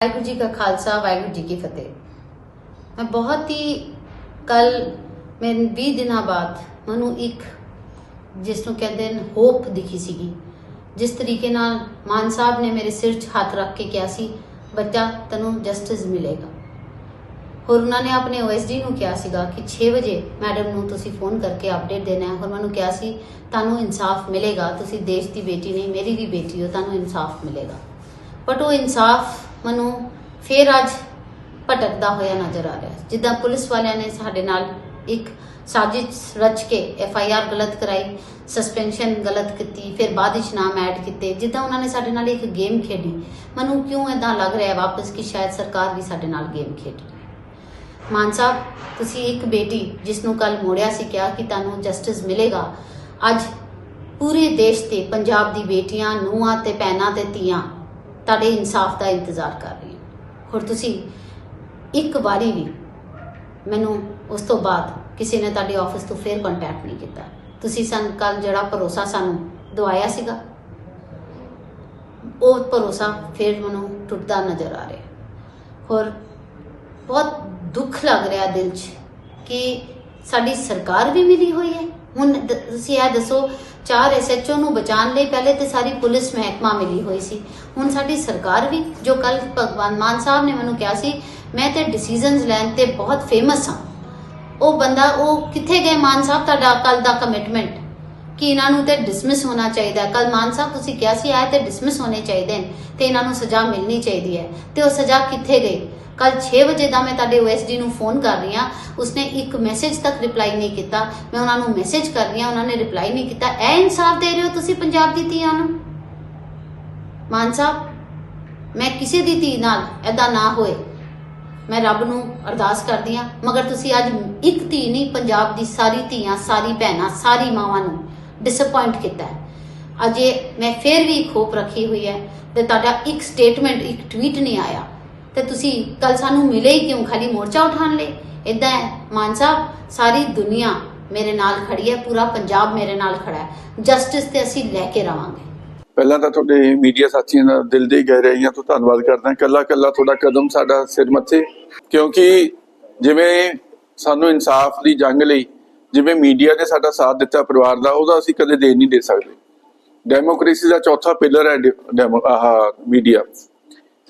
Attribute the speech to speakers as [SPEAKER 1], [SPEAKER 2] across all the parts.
[SPEAKER 1] ਵਾਹਿਗੁਰੂ ਜੀ ਕਾ ਖਾਲਸਾ, ਵਾਹਿਗੁਰੂ ਜੀ ਕੀ ਫਤਿਹ। ਮੈਂ ਬਹੁਤ ਹੀ ਕੱਲ ਮੈਂ 20 ਦਿਨਾਂ ਬਾਅਦ ਮੈਨੂੰ ਇੱਕ, ਜਿਸ ਨੂੰ ਕਹਿੰਦੇ ਨੇ ਹੋਪ ਦਿਖੀ ਸੀਗੀ। ਜਿਸ ਤਰੀਕੇ ਨਾਲ ਮਾਨ ਸਾਹਿਬ ਨੇ ਮੇਰੇ ਸਿਰ 'ਚ ਹੱਥ ਰੱਖ ਕੇ ਕਿਹਾ ਸੀ, ਬੱਚਾ, ਤੈਨੂੰ ਜਸਟਿਸ ਮਿਲੇਗਾ। ਹੋਰ ਉਹਨਾਂ ਨੇ ਆਪਣੇ ਓਐਸਡੀ ਨੂੰ ਕਿਹਾ ਸੀਗਾ ਕਿ 6 ਵਜੇ ਮੈਡਮ ਨੂੰ ਤੁਸੀਂ ਫੋਨ ਕਰਕੇ ਅਪਡੇਟ ਦੇਣਾ ਹੈ। ਹੋਰ ਮੈਨੂੰ ਕਿਹਾ ਸੀ, ਤੁਹਾਨੂੰ ਇਨਸਾਫ ਮਿਲੇਗਾ, ਤੁਸੀਂ ਦੇਸ਼ ਦੀ ਬੇਟੀ ਨਹੀਂ, ਮੇਰੀ ਵੀ ਬੇਟੀ ਹੋ, ਤੁਹਾਨੂੰ ਇਨਸਾਫ ਮਿਲੇਗਾ। ਬਟ ਉਹ ਇਨਸਾਫ ਮੈਨੂੰ ਫੇਰ ਅੱਜ ਭਟਕਦਾ ਹੋਇਆ ਨਜ਼ਰ ਆ ਰਿਹਾ। ਹੈ। ਜਿੱਦਾਂ ਪੁਲਿਸ ਵਾਲਿਆਂ ਨੇ ਸਾਡੇ ਨਾਲ ਇੱਕ ਸਾਜ਼ਿਸ਼ ਰਚ ਕੇ ਐਫ ਆਈ ਆਰ ਗਲਤ ਕਰਾਈ ਸਸਪੈਂਸ਼ਨ ਗਲਤ ਕੀਤੀ, ਫਿਰ ਬਾਅਦ ਵਿੱਚ ਨਾਮ ਐਡ ਕੀਤੇ, ਜਿੱਦਾਂ ਉਹਨਾਂ ਨੇ ਸਾਡੇ ਨਾਲ ਇੱਕ ਗੇਮ ਖੇਡੀ। ਮੈਨੂੰ ਕਿਉਂ ਇਦਾਂ ਲੱਗ ਰਿਹਾ ਹੈ ਵਾਪਸ ਕਿ ਸ਼ਾਇਦ ਸਰਕਾਰ ਵੀ ਸਾਡੇ ਨਾਲ ਗੇਮ ਖੇਡ? ਮਾਨ ਸਾਹਿਬ, ਤੁਸੀਂ ਇੱਕ ਬੇਟੀ ਜਿਸ ਨੂੰ ਕੱਲ ਮੋੜਿਆ ਸੀ, ਕਿਹਾ ਕਿ ਤੁਹਾਨੂੰ ਜਸਟਿਸ ਮਿਲੇਗਾ। ਅੱਜ ਪੂਰੇ ਦੇਸ਼ ਤੇ ਪੰਜਾਬ ਦੀ ਬੇਟੀਆਂ, ਨੂੰਹਾਂ ਤੇ ਭੈਣਾਂ ਤੇ ਧੀਆਂ ਤੁਹਾਡੇ ਇਨਸਾਫ ਦਾ ਇੰਤਜ਼ਾਰ ਕਰ ਰਹੀਆਂ ਹੋਰ ਤੁਸੀਂ ਇੱਕ ਵਾਰੀ ਵੀ ਮੈਨੂੰ ਉਸ ਤੋਂ ਬਾਅਦ ਕਿਸੇ ਨੇ ਤੁਹਾਡੇ ਆਫਿਸ ਤੋਂ ਫੇਰ ਕੰਟੈਕਟ ਨਹੀਂ ਕੀਤਾ। ਤੁਸੀਂ ਸਾਨੂੰ ਕੱਲ ਜਿਹੜਾ ਭਰੋਸਾ ਸਾਨੂੰ ਦਵਾਇਆ ਸੀਗਾ, ਉਹ ਭਰੋਸਾ ਫੇਰ ਮੈਨੂੰ ਟੁੱਟਦਾ ਨਜ਼ਰ ਆ ਰਿਹਾ। ਹੋਰ ਬਹੁਤ ਦੁੱਖ ਲੱਗ ਰਿਹਾ ਦਿਲ 'ਚ ਕਿ ਸਾਡੀ ਸਰਕਾਰ ਵੀ ਮਿਲੀ ਹੋਈ ਹੈ। ਹੁਣ ਤੁਸੀਂ ਇਹ ਦੱਸੋ, ਚਾਰ ਐਸਐਚਓ ਨੂੰ ਬਚਾਉਣ ਲਈ ਪਹਿਲੇ ਤੇ ਸਾਰੀ ਪੁਲਿਸ ਮਹਿਕਮਾ ਮਿਲੀ ਹੋਈ ਸੀ। ਹੁਣ ਸਾਡੀ ਸਰਕਾਰ ਵੀ, ਜੋ ਕੱਲ ਭਗਵਾਨ ਮਾਨ ਸਾਹਿਬ ਨੇ ਮੈਨੂੰ ਕਿਹਾ ਸੀ, ਮੈਂ ਤੇ ਡਿਸੀਜਨਸ ਲੈਣ ਤੇ ਬਹੁਤ ਫੇਮਸ ਹਾਂ। ਉਹ ਬੰਦਾ, ਉਹ ਕਿੱਥੇ ਗਏ? ਮਾਨ ਸਾਹਿਬ, ਤੁਹਾਡਾ ਕੱਲ ਦਾ ਕਮਿਟਮੈਂਟ ਕਿ ਇਹਨਾਂ ਨੂੰ ਤੇ ਡਿਸਮਿਸ ਹੋਣਾ ਚਾਹੀਦਾ ਕੱਲ ਮਾਨ ਸਾਹਿਬ, ਤੁਸੀਂ ਕਿਹਾ ਸੀ ਆਏ ਤੇ ਡਿਸਮਿਸ ਹੋਣੇ ਚਾਹੀਦੇ ਨੇ ਤੇ ਇਹਨਾਂ ਨੂੰ ਸਜ਼ਾ ਮਿਲਣੀ ਚਾਹੀਦੀ ਹੈ। ਤੇ ਉਹ ਸਜ਼ਾ ਕਿੱਥੇ ਗਈ ਕੱਲ 6 ਵਜੇ ਦਾ ਮੈਂ ਤੁਹਾਡੇ ਓਐਸਡੀ ਨੂੰ ਫੋਨ ਕਰ ਰਹੀ ਹਾਂ। ਉਸਨੇ ਇੱਕ ਮੈਸੇਜ ਤੱਕ ਰਿਪਲਾਈ ਨਹੀਂ ਕੀਤਾ। ਮੈਂ ਉਹਨਾਂ ਨੂੰ ਮੈਸੇਜ ਕਰ ਰਹੀ ਹਾਂ, ਉਹਨਾਂ ਨੇ ਰਿਪਲਾਈ ਨਹੀਂ ਕੀਤਾ। ਇਹ ਇਨਸਾਫ ਦੇ ਰਹੇ ਹੋ ਤੁਸੀਂ ਪੰਜਾਬ ਦੀ ਧੀਆਂ ਨੂੰ? ਮਾਨ ਸਾਹਿਬ, ਮੈਂ ਕਿਸੇ ਦੀ ਧੀ ਨਾਲ ਐਦਾਂ ਨਾ ਹੋਏ। ਮੈਂ ਰੱਬ ਨੂੰ ਅਰਦਾਸ ਕਰਦੀ ਹਾਂ, ਮਗਰ ਤੁਸੀਂ ਅੱਜ ਇੱਕ ਧੀ ਨਹੀਂ, ਪੰਜਾਬ ਦੀ ਸਾਰੀ ਧੀਆਂ, ਸਾਰੀ ਭੈਣਾਂ, ਸਾਰੀ ਮਾਵਾਂ ਨੂੰ ਡਿਸਪਾਇੰਟ ਕੀਤਾ ਅਜੇ ਮੈਂ ਫੇਰ ਵੀ ਇੱਕ ਹੋਪ ਰੱਖੀ ਹੋਈ ਹੈ ਤੇ ਤੁਹਾਡਾ ਇੱਕ ਸਟੇਟਮੈਂਟ ਇੱਕ ਟਵੀਟ ਨਹੀਂ ਆਇਆ। ਤੇ ਤੁਸੀਂ ਕੱਲ ਸਾਨੂੰ ਮਿਲੇ ਹੀ ਕਿਉਂ? ਖਾਲੀ ਮੋਰਚਾ ਉਠਾਣ ਲਈ। ਇਦਾਂ ਹੈ, ਮਾਨ ਸਾਹਿਬ, ਸਾਰੀ ਦੁਨੀਆ ਮੇਰੇ ਨਾਲ ਖੜੀ ਹੈ, ਪੂਰਾ ਪੰਜਾਬ ਮੇਰੇ ਨਾਲ ਖੜਾ ਹੈ। ਜਸਟਿਸ ਤੇ ਅਸੀਂ ਲੈ ਕੇ ਰਵਾਂਗੇ।
[SPEAKER 2] ਪਹਿਲਾਂ ਤਾਂ ਤੁਹਾਡੇ ਮੀਡੀਆ ਸਾਥੀਆਂ ਦਾ ਦਿਲ ਦੀ ਗਹਿਰਾਈਆਂ ਤੋਂ ਧੰਨਵਾਦ ਕਰਦਾ ਕੱਲਾ ਕੱਲਾ ਤੁਹਾਡਾ ਕਦਮ ਸਾਡਾ ਸਿਰ ਮੱਥੇ, ਕਿਉਂਕਿ ਜਿਵੇਂ ਸਾਨੂੰ ਇਨਸਾਫ ਦੀ ਜੰਗ ਲਈ, ਜਿਵੇਂ ਮੀਡੀਆ ਨੇ ਸਾਡਾ ਸਾਥ ਦਿੱਤਾ ਪਰਿਵਾਰ ਦਾ, ਉਹਦਾ ਅਸੀਂ ਕਦੇ ਦੇ ਨਹੀਂ ਦੇ ਸਕਦੇ। ਡੈਮੋਕ੍ਰੇਸੀ ਦਾ ਚੌਥਾ ਪਿਲਰ ਹੈ ਡੈਮੋ, ਆਹ ਮੀਡੀਆ।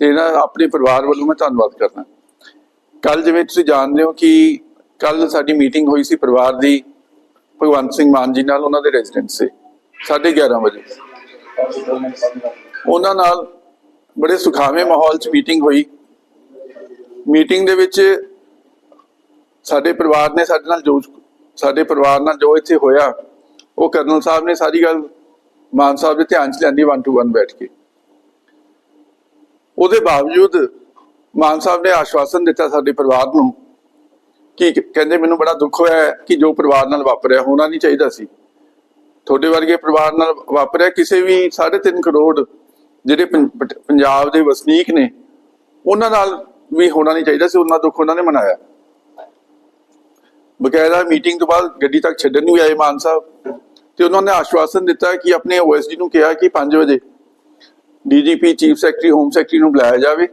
[SPEAKER 2] ਤੇ ਨਾ ਆਪਣੇ ਪਰਿਵਾਰ ਵੱਲੋਂ ਮੈਂ ਧੰਨਵਾਦ ਕਰਦਾ। ਕੱਲ ਜਿਵੇਂ ਤੁਸੀਂ ਜਾਣਦੇ ਹੋ ਕਿ ਕੱਲ ਸਾਡੀ ਮੀਟਿੰਗ ਹੋਈ ਸੀ ਪਰਿਵਾਰ ਦੀ, ਭਗਵੰਤ ਸਿੰਘ ਮਾਨ ਜੀ ਨਾਲ ਉਹਨਾਂ ਦੇ ਰੈਜ਼ੀਡੈਂਸ ਸੇ 11:30 ਵਜੇ। ਉਹਨਾਂ ਨਾਲ ਬੜੇ ਸੁਖਾਵੇਂ ਮਾਹੌਲ 'ਚ ਮੀਟਿੰਗ ਹੋਈ। ਮੀਟਿੰਗ ਦੇ ਵਿੱਚ ਸਾਡੇ ਪਰਿਵਾਰ ਨੇ ਸਾਡੇ ਨਾਲ ਜੋ, ਸਾਡੇ ਪਰਿਵਾਰ ਨਾਲ ਜੋ ਇੱਥੇ ਹੋਇਆ, ਉਹ ਕਰਨਲ ਸਾਹਿਬ ਨੇ ਸਾਰੀ ਗੱਲ ਮਾਨ ਸਾਹਿਬ ਦੇ ਧਿਆਨ 'ਚ ਲਿਆਂਦੀ 1 ਟੂ 1 ਬੈਠ ਕੇ। ਉਹਦੇ ਬਾਵਜੂਦ ਮਾਨ ਸਾਹਿਬ ਨੇ ਆਸ਼ਵਾਸਨ ਦਿੱਤਾ ਸਾਡੇ ਪਰਿਵਾਰ ਨੂੰ ਕਿ ਕਹਿੰਦੇ ਮੈਨੂੰ ਬੜਾ ਦੁੱਖ ਹੋਇਆ ਕਿ ਜੋ ਪਰਿਵਾਰ ਨਾਲ ਵਾਪਰਿਆ, ਹੋਣਾ ਨਹੀਂ ਚਾਹੀਦਾ ਸੀ। ਤੁਹਾਡੇ ਵਰਗੇ ਪਰਿਵਾਰ ਨਾਲ ਵਾਪਰਿਆ ਕਿਸੇ ਵੀ 3.5 ਕਰੋੜ ਜਿਹੜੇ ਪੰਜਾਬ ਦੇ ਵਸਨੀਕ ਨੇ, ਉਹਨਾਂ ਨਾਲ ਵੀ ਹੋਣਾ ਨਹੀਂ ਚਾਹੀਦਾ ਸੀ, ਉਹਨਾਂ ਦੁੱਖ ਉਹਨਾਂ ਨੇ ਮਨਾਇਆ। ਬਕਾਇਦਾ ਮੀਟਿੰਗ ਤੋਂ ਬਾਅਦ ਗੱਡੀ ਤੱਕ ਛੱਡਣ ਨੂੰ ਵੀ ਆਏ ਮਾਨ ਸਾਹਿਬ ਤੇ ਉਹਨਾਂ ਨੇ ਆਸ਼ਵਾਸਨ ਦਿੱਤਾ ਕਿ ਆਪਣੇ ਓਐਸਡੀ ਨੂੰ ਕਿਹਾ ਕਿ 5 ਵਜੇ DGP, chief secretary, home secretary ਨੂੰ ਬੁਲਾਇਆ ਜਾਵੇ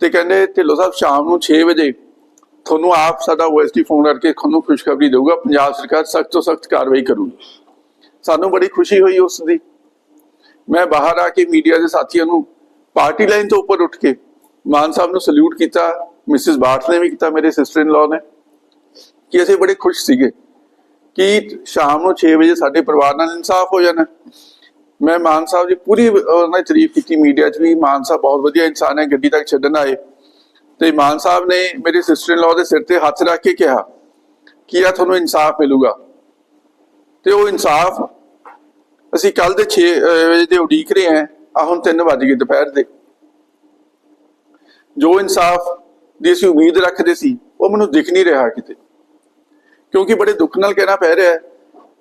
[SPEAKER 2] ਤੇ ਕਹਿੰਦੇ ਢਿੱਲੋਂ ਸਾਹਿਬ ਸ਼ਾਮ ਨੂੰ 6 ਵਜੇ ਤੁਹਾਨੂੰ ਆਪ ਸਾਡਾ ਓਐਸਡੀ ਫੋਨ ਕਰਕੇ ਤੁਹਾਨੂੰ ਖੁਸ਼ਖਬਰੀ ਦੇਊਗਾ, ਪੰਜਾਬ ਸਰਕਾਰ ਸਖਤ ਤੋਂ ਸਖਤ ਕਾਰਵਾਈ ਕਰੂਗੀ। ਸਾਨੂੰ ਬੜੀ ਖੁਸ਼ੀ ਹੋਈ ਉਸ ਦੀ। ਮੈਂ ਬਾਹਰ ਆ ਕੇ ਮੀਡੀਆ ਦੇ ਸਾਥੀਆਂ ਨੂੰ ਪਾਰਟੀ ਲਾਈਨ ਤੋਂ ਉੱਪਰ ਉੱਠ ਕੇ ਮਾਨ ਸਾਹਿਬ ਨੂੰ ਸਲੂਟ ਕੀਤਾ, ਮਿਸਿਸ ਬਾਠ ਨੇ ਵੀ ਕੀਤਾ, ਮੇਰੇ ਸਿਸਟਰ ਇਨ ਲਾ ਨੇ, ਕਿ ਅਸੀਂ ਬੜੇ ਖੁਸ਼ ਸੀਗੇ ਕਿ ਸ਼ਾਮ ਨੂੰ 6 ਵਜੇ ਸਾਡੇ ਪਰਿਵਾਰ ਨਾਲ ਇਨਸਾਫ ਹੋ ਜਾਣਾ। ਮੈਂ ਮਾਨ ਸਾਹਿਬ ਦੀ ਪੂਰੀ ਉਹਨਾਂ ਦੀ ਤਾਰੀਫ ਕੀਤੀ, ਮੀਡੀਆ 'ਚ ਵੀ ਮਾਨ ਸਾਹਿਬ ਬਹੁਤ ਵਧੀਆ ਇਨਸਾਨ ਹੈ, ਗੱਡੀ ਤੱਕ ਛੱਡਣ ਆਏ। ਤੇ ਮਾਨ ਸਾਹਿਬ ਨੇ ਮੇਰੇ ਸਿਸਟਰ ਇਨ ਲਾ ਦੇ ਸਿਰ ਤੇ ਹੱਥ ਰੱਖ ਕੇ ਕਿਹਾ ਕਿ ਆ ਤੁਹਾਨੂੰ ਇਨਸਾਫ ਮਿਲੂਗਾ। ਤੇ ਉਹ ਇਨਸਾਫ ਅਸੀਂ ਕੱਲ ਦੇ 6 ਵਜੇ ਦੇ ਉਡੀਕ ਰਹੇ ਹਾਂ ਆ ਹੁਣ 3 ਵਜ ਗਏ ਦੁਪਹਿਰ ਦੇ। ਜੋ ਇਨਸਾਫ ਦੀ ਅਸੀਂ ਉਮੀਦ ਰੱਖਦੇ ਸੀ, ਉਹ ਮੈਨੂੰ ਦਿਖ ਨਹੀਂ ਰਿਹਾ ਕਿਤੇ। ਕਿਉਂਕਿ ਬੜੇ ਦੁੱਖ ਨਾਲ ਕਹਿਣਾ ਪੈ ਰਿਹਾ ਹੈ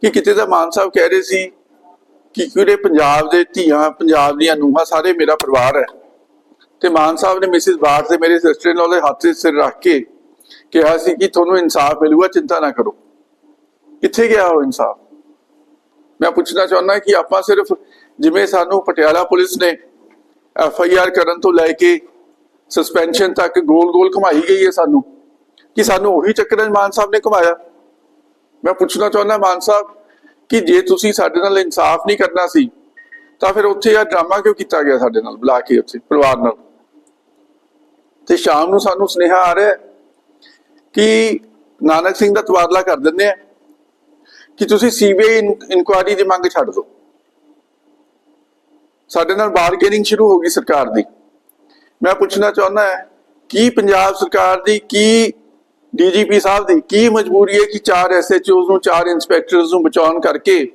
[SPEAKER 2] ਕਿ ਕਿਤੇ ਤਾਂ ਮਾਨ ਸਾਹਿਬ ਕਹਿ ਰਹੇ ਸੀ ਕਿ ਕਿਹੜੇ ਪੰਜਾਬ ਦੇ ਧੀਆਂ, ਪੰਜਾਬ ਦੀਆਂ ਨੂੰਹਾਂ, ਸਾਰੇ ਮੇਰਾ ਪਰਿਵਾਰ ਹੈ। ਤੇ ਮਾਨ ਸਾਹਿਬ ਨੇ ਮਿਸਿਸ ਬਾਰ ਤੇ ਮੇਰੇ ਸਿਸਟਰ ਨਾਲ ਦੇ ਹੱਥ 'ਤੇ ਸਿਰ ਰੱਖ ਕੇ ਕਿਹਾ ਸੀ ਕਿ ਤੁਹਾਨੂੰ ਇਨਸਾਫ ਮਿਲੂਗਾ, ਚਿੰਤਾ ਨਾ ਕਰੋ। ਕਿੱਥੇ ਗਿਆ ਉਹ ਇਨਸਾਫ? ਮੈਂ ਪੁੱਛਣਾ ਚਾਹੁੰਦਾ ਕਿ ਆਪਾਂ ਸਿਰਫ ਜਿਵੇਂ ਸਾਨੂੰ ਪਟਿਆਲਾ ਪੁਲਿਸ ਨੇ ਐਫ ਆਈ ਆਰ ਕਰਨ ਤੋਂ ਲੈ ਕੇ ਸਸਪੈਂਸ਼ਨ ਤੱਕ ਗੋਲ-ਗੋਲ ਘੁਮਾਈ ਗਈ ਹੈ ਸਾਨੂੰ, ਕਿ ਸਾਨੂੰ ਉਹੀ ਚੱਕਰਾਂ ਮਾਨ ਸਾਹਿਬ ਨੇ ਘੁਮਾਇਆ? ਮੈਂ ਪੁੱਛਣਾ ਚਾਹੁੰਦਾ ਮਾਨ ਸਾਹਿਬ ਕਿ ਜੇ ਤੁਸੀਂ ਸਾਡੇ ਨਾਲ ਇਨਸਾਫ ਨਹੀਂ ਕਰਨਾ ਸੀ, ਤਾਂ ਫਿਰ ਉੱਥੇ ਇਹ ਡਰਾਮਾ ਕਿਉਂ ਕੀਤਾ ਗਿਆ ਸਾਡੇ ਨਾਲ, ਬੁਲਾ ਕੇ ਉੱਥੇ, ਪਰਿਵਾਰ ਨਾਲ? ਤੇ ਸ਼ਾਮ ਨੂੰ ਸਾਨੂੰ ਸੁਨੇਹਾ ਆ ਰਿਹਾ ਕਿ ਨਾਨਕ ਸਿੰਘ ਦਾ ਤਬਾਦਲਾ ਕਰ ਦਿੰਦੇ ਆ, ਕਿ ਤੁਸੀਂ ਸੀਬੀਆਈ ਇਨਕੁਆਇਰੀ ਦੀ ਮੰਗ ਛੱਡ ਦਿਓ। ਸਾਡੇ ਨਾਲ ਬਾਰਗੇਨਿੰਗ ਸ਼ੁਰੂ ਹੋ ਗਈ ਸਰਕਾਰ ਦੀ। ਮੈਂ ਪੁੱਛਣਾ ਚਾਹੁੰਦਾ ਹਾਂ, ਕੀ ਪੰਜਾਬ ਸਰਕਾਰ ਦੀ ਕੀ ਡੀਜੀਪੀ ਸਾਹਿਬ ਦੀ ਕੀ ਮਜਬੂਰੀ ਹੈ ਕਿ ਚਾਰ ਐਸਐਚਓਜ਼ ਨੂੰ, ਚਾਰ ਇੰਸਪੈਕਟਰਸ ਨੂੰ ਬਚਾਉਣ ਕਰਕੇ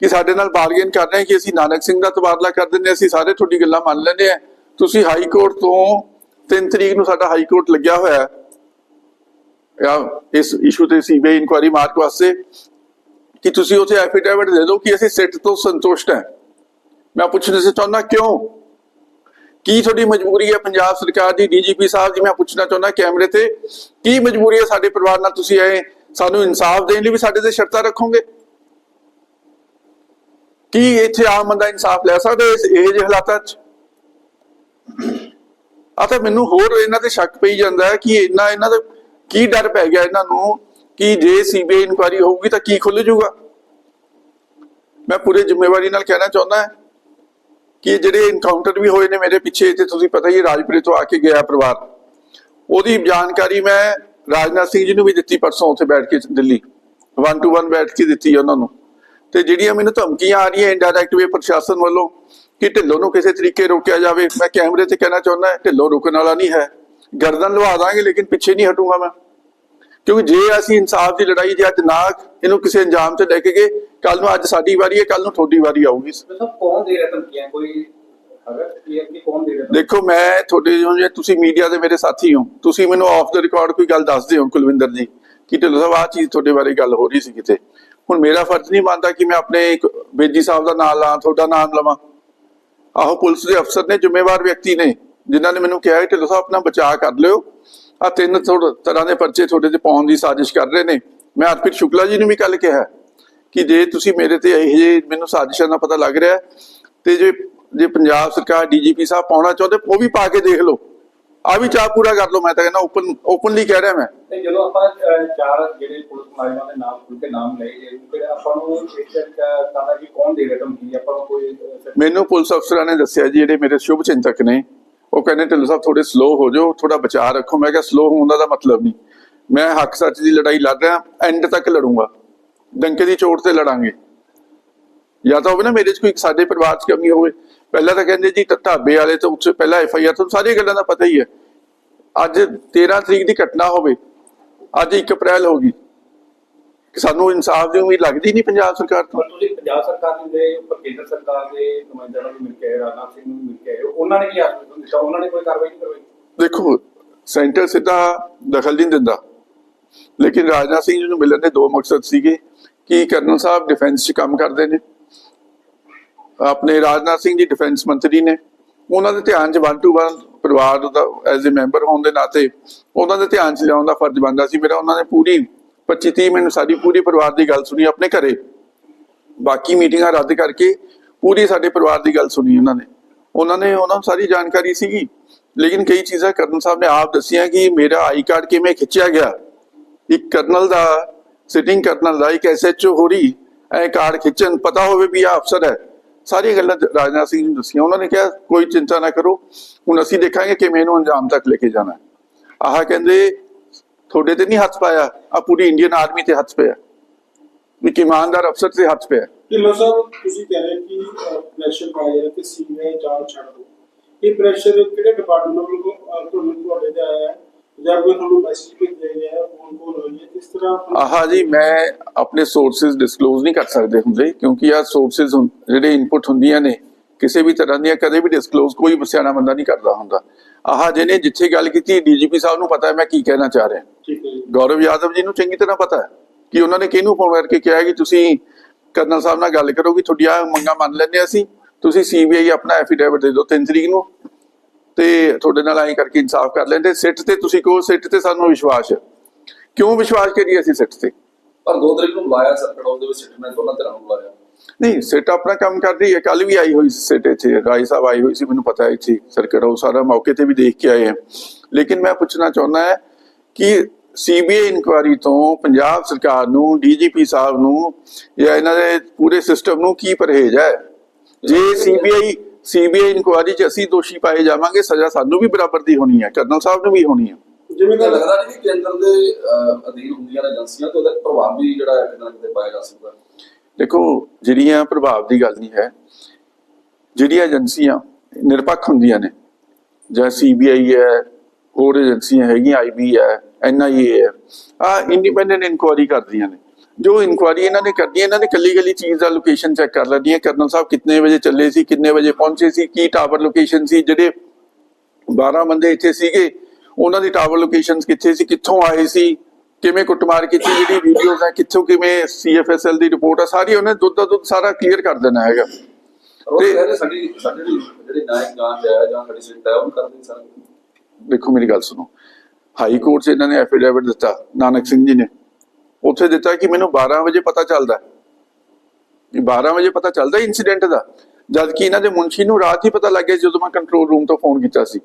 [SPEAKER 2] ਕਿ ਸਾਡੇ ਨਾਲ ਬਾਰਗੇਨ ਕਰ ਰਹੇ ਕਿ ਅਸੀਂ ਨਾਨਕ ਸਿੰਘ ਦਾ ਤਬਾਦਲਾ ਕਰ ਦਿੰਦੇ ਅਸੀਂ ਸਾਰੇ ਤੁਹਾਡੀ ਗੱਲਾਂ ਮੰਨ ਲੈਂਦੇ ਆ ਤੁਸੀਂ ਹਾਈ ਕੋਰਟ ਤੋਂ 3 ਤਰੀਕ ਨੂੰ ਸਾਡਾ ਹਾਈ ਕੋਰਟ ਲੱਗਿਆ ਹੋਇਆ ਹੈ। ਜਾਂ ਇਸ ਇਸ਼ੂ ਤੇ ਸੀਬੀਆਈ ਇਨਕੁਆਇਰੀ ਮਾਰਕ ਵਾਸਤੇ ਕਿ ਤੁਸੀਂ ਉੱਥੇ ਐਫੀਡੇਵਿਟ ਦੇ ਦਿਓ ਕਿ ਅਸੀਂ ਸਿੱਟ ਤੋਂ ਸੰਤੁਸ਼ਟ ਹਾਂ। ਮੈਂ ਪੁੱਛਣਾ ਸੀ ਚਾਹੁੰਦਾ ਕਿਉਂ? ਕੀ ਤੁਹਾਡੀ ਮਜਬੂਰੀ ਹੈ ਪੰਜਾਬ ਸਰਕਾਰ ਦੀ, ਡੀਜੀਪੀ ਸਾਹਿਬ ਜੀ, ਮੈਂ ਪੁੱਛਣਾ ਚਾਹੁੰਦਾ ਕੈਮਰੇ ਤੇ, ਕੀ ਮਜਬੂਰੀ ਹੈ ਸਾਡੇ ਪਰਿਵਾਰ ਨਾਲ ਤੁਸੀਂ ਆਏ, ਸਾਨੂੰ ਇਨਸਾਫ ਦੇਣ ਲਈ ਵੀ ਸਾਡੇ ਤੇ ਸ਼ਰਤਾਂ ਰੱਖੋਗੇ? ਕੀ ਇੱਥੇ ਆਮ ਬੰਦਾ ਇਨਸਾਫ ਲੈ ਸਕਦਾ ਇਸ ਇਹ ਜਿਹੇ ਹਾਲਾਤਾਂ 'ਚ? ਆ ਤਾਂ ਮੈਨੂੰ ਹੋਰ ਇਹਨਾਂ ਤੇ ਸ਼ੱਕ ਪਈ ਜਾਂਦਾ ਹੈ ਕਿ ਇਹਨਾਂ ਇਹਨਾਂ ਦਾ ਕੀ ਡਰ ਪੈ ਗਿਆ ਇਹਨਾਂ ਨੂੰ ਕਿ ਜੇ ਸੀਬੀਆਈ ਇਨਕੁਆਇਰੀ ਹੋਊਗੀ ਤਾਂ ਕੀ ਖੁੱਲ ਜਾਊਗਾ? ਮੈਂ ਪੂਰੇ ਜ਼ਿੰਮੇਵਾਰੀ ਨਾਲ ਕਹਿਣਾ ਚਾਹੁੰਦਾ ਹਾਂ ਕਿ ਜਿਹੜੇ ਇਨਕਾਊਂਟਰ ਵੀ ਹੋਏ ਨੇ ਮੇਰੇ ਪਿੱਛੇ ਤੇ ਤੁਸੀਂ ਪਤਾ ਹੀ ਰਾਜਪੁਰੇ ਤੋਂ ਆ ਕੇ ਗਿਆ ਪਰਿਵਾਰ। ਉਹਦੀ ਜਾਣਕਾਰੀ ਮੈਂ ਰਾਜਨਾਥ ਸਿੰਘ ਜੀ ਨੂੰ ਵੀ ਦਿੱਤੀ ਪਰਸੋਂ ਉੱਥੇ ਬੈਠ ਕੇ ਦਿੱਲੀ। 1 ਟੂ 1 ਬੈਠ ਕੇ ਦਿੱਤੀ ਉਹਨਾਂ ਨੂੰ। ਤੇ ਜਿਹੜੀਆਂ ਮੈਨੂੰ ਧਮਕੀਆਂ ਆ ਰਹੀਆਂ ਇਨਡਾਇਰੈਕਟ ਵੇ ਪ੍ਰਸ਼ਾਸਨ ਵੱਲੋਂ ਕਿ ਢਿੱਲੋਂ ਨੂੰ ਕਿਸੇ ਤਰੀਕੇ ਰੋਕਿਆ ਜਾਵੇ, ਮੈਂ ਕੈਮਰੇ ਤੇ ਕਹਿਣਾ ਚਾਹੁੰਦਾ, ਢਿੱਲੋਂ ਰੁਕਣ ਵਾਲਾ ਨਹੀਂ ਹੈ। ਗਰਦਨ ਲਵਾ ਦਾਂਗੇ, ਲੇਕਿਨ ਪਿੱਛੇ ਨਹੀਂ ਹਟੂੰਗਾ ਮੈਂ। ਕਿਉਂਕਿ ਜੇ ਅਸੀਂ ਇਨਸਾਫ ਦੀ ਲੜਾਈ ਜੇ ਅੱਜ ਨਾ ਇਹਨੂੰ ਕਿਸੇ ਅੰਜਾਮ ਤੇ ਲੈ ਕੇ ਗਏ ਕੱਲ ਨੂੰ ਅੱਜ ਸਾਡੀ ਵਾਰੀ ਹੈ ਕੱਲ ਨੂੰ ਤੁਹਾਡੀ ਵਾਰੀ ਆਊਗੀ।
[SPEAKER 3] ਕੌਣ ਦੇ ਰਿਹਾ ਧਮਕੀਆਂ? ਕੋਈ ਹੈਗਾ ਕਲੀਅਰ ਕਿ ਕੌਣ ਦੇ ਰਿਹਾ?
[SPEAKER 2] ਦੇਖੋ ਮੈਂ ਤੁਹਾਡੇ ਜੇ ਤੁਸੀਂ ਮੀਡੀਆ ਦੇ ਮੇਰੇ ਸਾਥੀ ਹੋ ਤੁਸੀਂ ਮੈਨੂੰ ਆਫ ਦਾ ਰਿਕਾਰਡ ਕੋਈ ਗੱਲ ਦੱਸਦੇ ਹੋ ਕੁਲਵਿੰਦਰ ਜੀ ਕਿ ਢਿੱਲੋਂ ਸਾਹਿਬ ਆਹ ਚੀਜ਼ ਤੁਹਾਡੇ ਬਾਰੇ ਗੱਲ ਹੋ ਰਹੀ ਸੀ ਕਿਤੇ। ਹੁਣ ਮੇਰਾ ਫਰਜ਼ ਨਹੀਂ ਬਣਦਾ ਕਿ ਮੈਂ ਆਪਣੇ ਇੱਕ ਬੇਜੀ ਸਾਹਿਬ ਦਾ ਨਾਮ ਲਾਂ ਤੁਹਾਡਾ ਨਾਮ ਲਵਾਂ। ਆਹੋ ਪੁਲਿਸ ਦੇ ਅਫਸਰ ਨੇ ਜ਼ਿੰਮੇਵਾਰ ਵਿਅਕਤੀ ਨੇ ਜਿਨ੍ਹਾਂ ਨੇ ਮੈਨੂੰ ਕਿਹਾ ਕਿ ਢਿੱਲੋਂ ਸਾਹਿਬ ਆਪਣਾ ਬਚਾਅ ਕਰ ਲਿਓ। ਆ ਤਿੰਨ ਥੋੜ- ਤਰ੍ਹਾਂ ਦੇ ਪਰਚੇ ਤੁਹਾਡੇ ਤੇ ਪਾਉਣ ਦੀ ਸਾਜ਼ਿਸ਼ ਕਰ ਰਹੇ ਨੇ। ਮੈਂ ਅਰਪਿਤ ਸ਼ੁਕਲਾ ਜੀ ਨੂੰ ਵੀ ਕੱਲ ਕਿਹਾ ਕਿ ਜੇ ਤੁਸੀਂ ਮੇਰੇ ਤੇ ਇਹ ਜਿਹੇ ਮੈਨੂੰ ਸਾਜ਼ਿਸ਼ਾਂ ਦਾ ਪਤਾ ਲੱਗ ਰਿਹਾ ਤੇ ਜੇ ਜੇ ਪੰਜਾਬ ਸਰਕਾਰ ਡੀਜੀਪੀ ਸਾਹਿਬ ਪਾਉਣਾ ਚਾਹੁੰਦੇ ਉਹ ਵੀ ਪਾ ਕੇ ਦੇਖ ਲਓ। ਆ ਵੀ ਚਾਹ ਪੂਰਾ ਕਰ ਲਓ ਮੈਂ ਤਾਂ ਕਹਿੰਦਾ ਓਪਨ ਓਪਨਲੀ ਕਹਿ ਰਿਹਾ ਮੈਂ।
[SPEAKER 3] ਤੇ ਜਦੋਂ ਆਪਾਂ ਚਾਰ ਜਿਹੜੇ ਪੁਲਿਸ ਮੁਲਾਜ਼ਮਾਂ ਦੇ ਨਾਮ ਖੁੱਲ ਕੇ ਨਾਮ ਲਏ ਜੇ ਫਿਰ ਆਪਾਂ ਨੂੰ ਤਾਂ ਕਿ ਕੌਣ ਦੇ ਰਿਹਾ ਧਮਕੀ? ਆਪਾਂ ਨੂੰ ਕੋਈ
[SPEAKER 2] ਮੈਨੂੰ ਪੁਲਿਸ ਅਫਸਰਾਂ ਨੇ ਦੱਸਿਆ ਜੀ ਜਿਹੜੇ ਮੇਰੇ ਸ਼ੁਭ ਚਿੰਤਕ ਨੇ ਉਹ ਕਹਿੰਦੇ, ਢਿੱਲੋਂ ਸਾਹਿਬ ਥੋੜੇ ਸਲੋ ਹੋ ਜਾਓ ਥੋੜਾ ਬਚਾਅ ਰੱਖੋ। ਮੈਂ ਕਿਹਾ ਸਲੋ ਹੋਣ ਦਾ ਮਤਲਬ ਨਹੀਂ। ਮੈਂ ਹੱਕ ਸੱਚ ਦੀ ਲੜਾਈ ਲੜ ਰਿਹਾ ਐਂਡ ਤੱਕ ਲੜੂੰਗਾ। ਡੰਕੇ ਦੀ ਚੋਟ ਤੇ ਲੜਾਂਗੇ। ਜਾਂ ਤਾਂ ਹੋਵੇ ਨਾ, ਮੇਰੇ 'ਚ ਕੋਈ ਸਾਡੇ ਪਰਿਵਾਰ 'ਚ ਕਮੀ ਹੋਵੇ। ਪਹਿਲਾਂ ਤਾਂ ਕਹਿੰਦੇ ਜੀ ਢਾਬੇ ਵਾਲੇ ਤੋਂ ਉੱਚ, ਪਹਿਲਾਂ ਐਫ ਆਈ ਆਰ ਤੁਹਾਨੂੰ ਸਾਰੀਆਂ ਗੱਲਾਂ ਦਾ ਪਤਾ ਹੀ ਹੈ। ਅੱਜ 13 ਤਰੀਕ ਦੀ ਘਟਨਾ ਹੋਵੇ, ਅੱਜ 1 ਅਪ੍ਰੈਲ ਹੋ ਗਈ ਸਾਨੂੰ ਇਨਸਾਫ ਦੀ ਉਮੀਦ ਲੱਗਦੀ ਨਹੀਂ ਪੰਜਾਬ ਸਰਕਾਰ ਤੋਂ।
[SPEAKER 3] ਤੁਸੀਂ ਪੰਜਾਬ ਸਰਕਾਰ ਦੇ ਉੱਪਰ ਕੇਂਦਰ ਸਰਕਾਰ ਦੇ ਨੁਮਾਇੰਦਿਆਂ ਨੂੰ ਮਿਲ ਕੇ ਰਾਜਨਾਥ ਸਿੰਘ ਨੂੰ ਮਿਲ ਕੇ ਉਹਨਾਂ ਨੇ ਕੀ ਆਸ਼ਵਾਸਨ ਦਿੱਤਾ? ਉਹਨਾਂ ਨੇ ਕੋਈ ਕਾਰਵਾਈ ਨਹੀਂ ਕਰਵਾਈ?
[SPEAKER 2] ਦੇਖੋ ਸੈਂਟਰ ਸਿੱਧਾ ਦਖਲ ਨਹੀਂ ਦਿੰਦਾ। ਲੇਕਿਨ ਰਾਜਨਾਥ ਸਿੰਘ ਜੀ ਨੂੰ ਮਿਲਣ ਦੇ ਦੋ ਮਕਸਦ ਸੀਗੇ ਕਿ ਕਰਨਲ ਸਾਹਿਬ ਡਿਫੈਂਸ 'ਚ ਕੰਮ ਕਰਦੇ ਨੇ। ਆਪਣੇ ਰਾਜਨਾਥ ਸਿੰਘ ਜੀ ਡਿਫੈਂਸ ਮੰਤਰੀ ਨੇ। ਉਹਨਾਂ ਦੇ ਧਿਆਨ 'ਚ ਵਨ ਟੂ ਵਨ ਪਰਿਵਾਰ ਦਾ ਐਜ਼ ਅ ਮੈਂਬਰ ਹੋਣ ਦੇ ਨਾਤੇ ਉਹਨਾਂ ਦੇ ਧਿਆਨ 'ਚ ਲਿਆਉਣ ਦਾ ਫਰਜ਼ ਬਣਦਾ ਸੀ। ਮੇਰਾ ਉਹਨਾਂ ਨੇ ਪੂਰੀ 25 30 ਮਿੰਟ ਸਾਡੀ ਪੂਰੀ ਪਰਿਵਾਰ ਦੀ ਗੱਲ ਸੁਣੀ ਆਪਣੇ ਘਰੇ। ਬਾਕੀ ਮੀਟਿੰਗਾਂ ਰੱਦ ਕਰਕੇ ਪੂਰੀ ਸਾਡੇ ਪਰਿਵਾਰ ਦੀ ਗੱਲ ਸੁਣੀ ਉਹਨਾਂ ਨੇ। ਉਹਨਾਂ ਨੇ ਉਹਨਾਂ ਨੂੰ ਸਾਰੀ ਜਾਣਕਾਰੀ ਸੀਗੀ। ਲੇਕਿਨ ਕਈ ਚੀਜ਼ਾਂ ਕਰਨਲ ਸਾਹਿਬ ਨੇ ਆਪ ਦੱਸੀਆਂ ਕਿ ਮੇਰਾ ਆਈ ਕਾਰਡ ਕਿਵੇਂ ਖਿੱਚਿਆ ਗਿਆ। ਇੱਕ ਕਰਨਲ ਦਾ ਸਿਟਿੰਗ ਕਰਨਲ ਦਾ, ਇੱਕ ਐਸਐਚਓ ਹੋਰੀ, ਐ ਕਾਰਡ ਖਿੱਚਣ, ਪਤਾ ਹੋਵੇ ਵੀ ਆ ਅਫਸਰ ਹੈ। ਸਾਰੀਆਂ ਗੱਲਾਂ ਰਾਜਨਾਥ ਸਿੰਘ ਜੀ ਨੂੰ ਦੱਸੀਆਂ। ਉਹਨਾਂ ਨੇ ਕਿਹਾ, ਕੋਈ ਚਿੰਤਾ ਨਾ ਕਰੋ। ਹੁਣ ਅਸੀਂ ਦੇਖਾਂਗੇ ਕਿਵੇਂ ਇਹਨੂੰ ਅੰਜਾਮ ਤੱਕ ਲੈ ਕੇ ਜਾਣਾ। ਆਹ ਕਹਿੰਦੇ ਤੁਹਾਡੇ ਤੇ ਨਹੀਂ ਹੱਥ ਪਾਇਆ ਆ ਪੂਰੀ ਇੰਡੀਅਨ ਆਰਮੀ ਤੇ ਹੱਥ ਪਿਆ। ਵੀ ਕਿ ਇਮਾਨਦਾਰ ਅਫਸਰ ਤੇ ਹੱਥ ਪਿਆ।
[SPEAKER 4] ਢਿੱਲੋਂ ਸਾਹਿਬ ਤੁਸੀਂ ਕਹਿ ਰਹੇ ਕਿ ਪ੍ਰੈਸ਼ਰ ਪਾਇਆ ਜਾ ਰਿਹਾ ਕਿ ਸੀਨੀਅਰ ਚਾਰ ਛੱਡ ਦੋ ਇਹ ਪ੍ਰੈਸ਼ਰ ਕਿਹੜੇ ਡਿਪਾਰਟਮੈਂਟ ਵੱਲੋਂ ਅਹ, ਤੁਹਾਨੂੰ ਤੁਹਾਡੇ ਤੇ ਆਇਆ ਹੈ? ਜਾਂ ਕੋਈ ਤੁਹਾਨੂੰ ਮੈਸੇਜ ਭੇਜਿਆ ਗਿਆ ਹੈ ਫੋਨ ਕਾਲ ਹੋਈ ਹੈ? ਕਿਸ ਤਰ੍ਹਾਂ
[SPEAKER 2] ਆਹਾ ਜੀ ਮੈਂ ਆਪਣੇ ਸੋਰਸਸ ਡਿਸਕਲੋਜ਼ ਨਹੀਂ ਕਰ ਸਕਦੇ ਹੁੰਦੇ ਕਿਉਂਕਿ ਆ ਸੋਰਸਸ ਜਿਹੜੇ ਇਨਪੁਟ ਹੁੰਦੀਆਂ ਨੇ ਕਿਸੇ ਵੀ ਤਰ੍ਹਾਂ ਦੀਆਂ ਕਦੇ ਵੀ ਡਿਸਕਲੋਜ਼ ਕੋਈ ਸਿਆਣਾ ਬੰਦਾ ਨਹੀਂ ਕਰਦਾ ਹੁੰਦਾ। ਆਹਾ ਜਿਹਨੇ ਜਿੱਥੇ ਗੱਲ ਕੀਤੀ ਡੀਜੀਪੀ ਸਾਹਿਬ ਨੂੰ ਪਤਾ ਹੈ ਮੈਂ ਕੀ ਕਹਿਣਾ ਚਾਹ ਰਿਹਾ। ਗੌਰਵ ਯਾਦਵ ਜੀ ਨੂੰ ਚੰਗੀ ਤਰ੍ਹਾਂ ਪਤਾ ਹੈ ਕਿ ਉਹਨਾਂ ਨੇ ਕਿਹਨੂੰ ਫੋਨ ਕਰਕੇ ਕਿਹਾ ਕਿ ਤੁਸੀਂ ਕਰਨਲ ਸਾਹਿਬ ਨਾਲ ਗੱਲ ਕਰੋ ਕਿ ਤੁਹਾਡੀਆਂ ਮੰਗਾਂ ਮੰਨ ਲੈਂਦੇ ਅਸੀਂ ਤੁਸੀਂ ਸੀਬੀਆਈ ਆਪਣਾ ਐਫੀਡੇਵਿਟ ਦੇ ਦਿਓ 3 ਤਰੀਕ ਨੂੰ ਤੇ ਤੁਹਾਡੇ ਨਾਲ ਐਂ ਕਰਕੇ ਇਨਸਾਫ ਕਰ ਲੈਂਦੇ ਸਿੱਟ ਤੇ ਤੁਸੀਂ ਕਹੋ ਸਿੱਟ ਤੇ ਸਾਨੂੰ ਵਿਸ਼ਵਾਸ ਹੈ। ਕਿਉਂ ਵਿਸ਼ਵਾਸ ਕਰੀਏ ਅਸੀਂ ਸਿੱਟ ਤੇ?
[SPEAKER 5] ਪਰ ਦੋ ਤਰੀਕ ਨੂੰ ਬੁਲਾਇਆ ਸਰਕਟ ਹਾਊਸ ਦੇ ਵਿੱਚ ਸਿੱਟਣਾ ਦੋਨਾਂ ਤਰ੍ਹਾਂ ਨੂੰ ਬੁਲਾਇਆ।
[SPEAKER 2] ਨਹੀਂ ਸਿਟ ਆਪਣਾ ਕੰਮ ਕਰ ਰਹੀ ਹੈ ਕੱਲ ਵੀ ਆਈ ਹੋਈ ਸੀ ਸਿਟ ਇੱਥੇ ਰਾਏ ਸਾਹਿਬ ਆਈ ਹੋਈ ਸੀ ਮੈਨੂੰ ਪਤਾ ਹੈ ਇੱਥੇ ਸਰਕਟ ਉਹ ਸਾਰਾ ਮੌਕੇ ਤੇ ਵੀ ਦੇਖ ਕੇ ਆਏ ਹੈ। ਲੇਕਿਨ ਮੈਂ ਪੁੱਛਣਾ ਚਾਹੁੰਦਾ ਹੈ ਕਿ ਸੀਬੀਆਈ ਇਨਕੁਆਰੀ ਤੋਂ ਪੰਜਾਬ ਸਰਕਾਰ ਨੂੰ ਡੀਜੀਪੀ ਸਾਹਿਬ ਨੂੰ ਜਾਂ ਇਹਨਾਂ ਦੇ ਪੂਰੇ ਸਿਸਟਮ ਨੂੰ ਕੀ ਪਰਹੇਜ਼ ਹੈ? ਜੇ ਸੀਬੀਆਈ ਸੀਬੀਆਈ ਇਨਕੁਆਰੀ 'ਚ ਅਸੀਂ ਦੋਸ਼ੀ ਪਾਏ ਜਾਵਾਂਗੇ ਸਜ਼ਾ ਸਾਨੂੰ ਵੀ ਬਰਾਬਰ ਦੀ ਹੋਣੀ ਹੈ ਕਰਨਲ ਸਾਹਿਬ ਨੂੰ ਵੀ ਹੋਣੀ ਹੈ।
[SPEAKER 4] ਜਿਵੇਂ ਕਿ
[SPEAKER 5] ਲੱਗਦਾ ਨਹੀਂ ਕਿ ਕੇਂਦਰ ਦੇ ਅਧੀਨ ਹੁੰਦੀਆਂ ਨੇ ਏਜੰਸੀਆਂ ਤੇ ਉਹਦਾ ਪ੍ਰਭਾਵ ਵੀ ਜਿਹੜਾ ਹੈ ਕਿਤੇ ਨਾ ਕਿਤੇ ਪਾਇਆ ਜਾ ਸਕਦਾ।
[SPEAKER 2] ਦੇਖੋ ਜਿਹੜੀਆਂ ਪ੍ਰਭਾਵ ਦੀ ਗੱਲ ਨਹੀਂ ਹੈ ਜਿਹੜੀਆਂ ਏਜੰਸੀਆਂ ਨਿਰਪੱਖ ਹੁੰਦੀਆਂ ਨੇ ਜਾਂ ਸੀਬੀਆਈ ਹੈ ਹੋਰ ਏਜੰਸੀਆਂ ਹੈਗੀਆਂ ਆਈਬੀ ਹੈ ਹੈ ਆ ਇੰਡੀਪੈਂਡੈਂਟ ਇਨਕੁਆਰੀ ਕਰਦੀਆਂ ਨੇ। ਜੋ ਇਨਕੁਆਰੀ ਇਹਨਾਂ ਨੇ ਕਰਨੀ ਹੈ ਇਹਨਾਂ ਨੇ ਕੱਲੀ ਕੱਲੀ ਚੀਜ਼ ਦਾ ਲੋਕੇਸ਼ਨ ਚੈੱਕ ਕਰ ਲੈਣੀ ਹੈ। ਕਰਨਲ ਸਾਹਿਬ ਕਿੰਨੇ ਵਜੇ ਚੱਲੇ ਸੀ ਕਿੰਨੇ ਵਜੇ ਪਹੁੰਚੇ ਸੀ ਕੀ ਟਾਵਰ ਲੋਕੇਸ਼ਨ ਸੀ ਜਿਹੜੇ 12 ਬੰਦੇ ਇੱਥੇ ਸੀਗੇ ਉਹਨਾਂ ਦੀ ਟਾਵਰ ਲੋਕੇਸ਼ਨਸ ਕਿੱਥੇ ਸੀ ਕਿੱਥੋਂ ਆਏ ਸੀ ਕਿਵੇਂ ਕੁੱਟਮਾਰ ਕੀਤੀ ਜਿਹੜੀ ਵੀਡੀਓਜ਼ ਹੈ ਕਿੱਥੋਂ ਕਿਵੇਂ ਸੀਐਫਐਸਐਲ ਦੀ ਰਿਪੋਰਟ ਹੈ ਸਾਰੀ ਉਹਨੇ ਦੁੱਧ ਦਾ ਦੁੱਧ ਸਾਰਾ ਕਲੀਅਰ ਕਰ ਦੇਣਾ ਹੈਗਾ। ਤੇ-
[SPEAKER 5] ਸਾਡੀ ਸਾਡੀ ਜਿਹੜੀ ਨਾਇਕ ਹੈ ਜਾਂ ਸਾਡੀ ਸਿੱਟ ਹੈ ਉਹ ਕਰਦੇ ਸਾਰਾ।
[SPEAKER 2] ਦੇਖੋ ਮੇਰੀ ਗੱਲ ਸੁਣੋ। ਹਾਈ ਕੋਰਟ 'ਚ ਇਹਨਾਂ ਨੇ ਐਫੀਡੇਵਿਟ ਦਿੱਤਾ, ਨਾਨਕ ਸਿੰਘ ਜੀ ਨੇ। ਉੱਥੇ ਦਿੱਤਾ ਕਿ ਮੈਨੂੰ 12 ਵਜੇ ਪਤਾ ਚੱਲਦਾ ਹੈ। ਕਿ 12 ਵਜੇ ਪਤਾ ਚੱਲਦਾ ਇਨਸੀਡੈਂਟ ਦਾ, ਜਦ ਕਿ ਇਹਨਾਂ ਦੇ ਮੁਨਸ਼ੀ ਨੂੰ ਰਾਤ ਹੀ ਪਤਾ ਲੱਗ ਗਿਆ ਜਦੋਂ ਮੈਂ ਕੰਟਰੋਲ ਰੂਮ ਤੋਂ ਫੋਨ ਕੀਤਾ ਸੀ।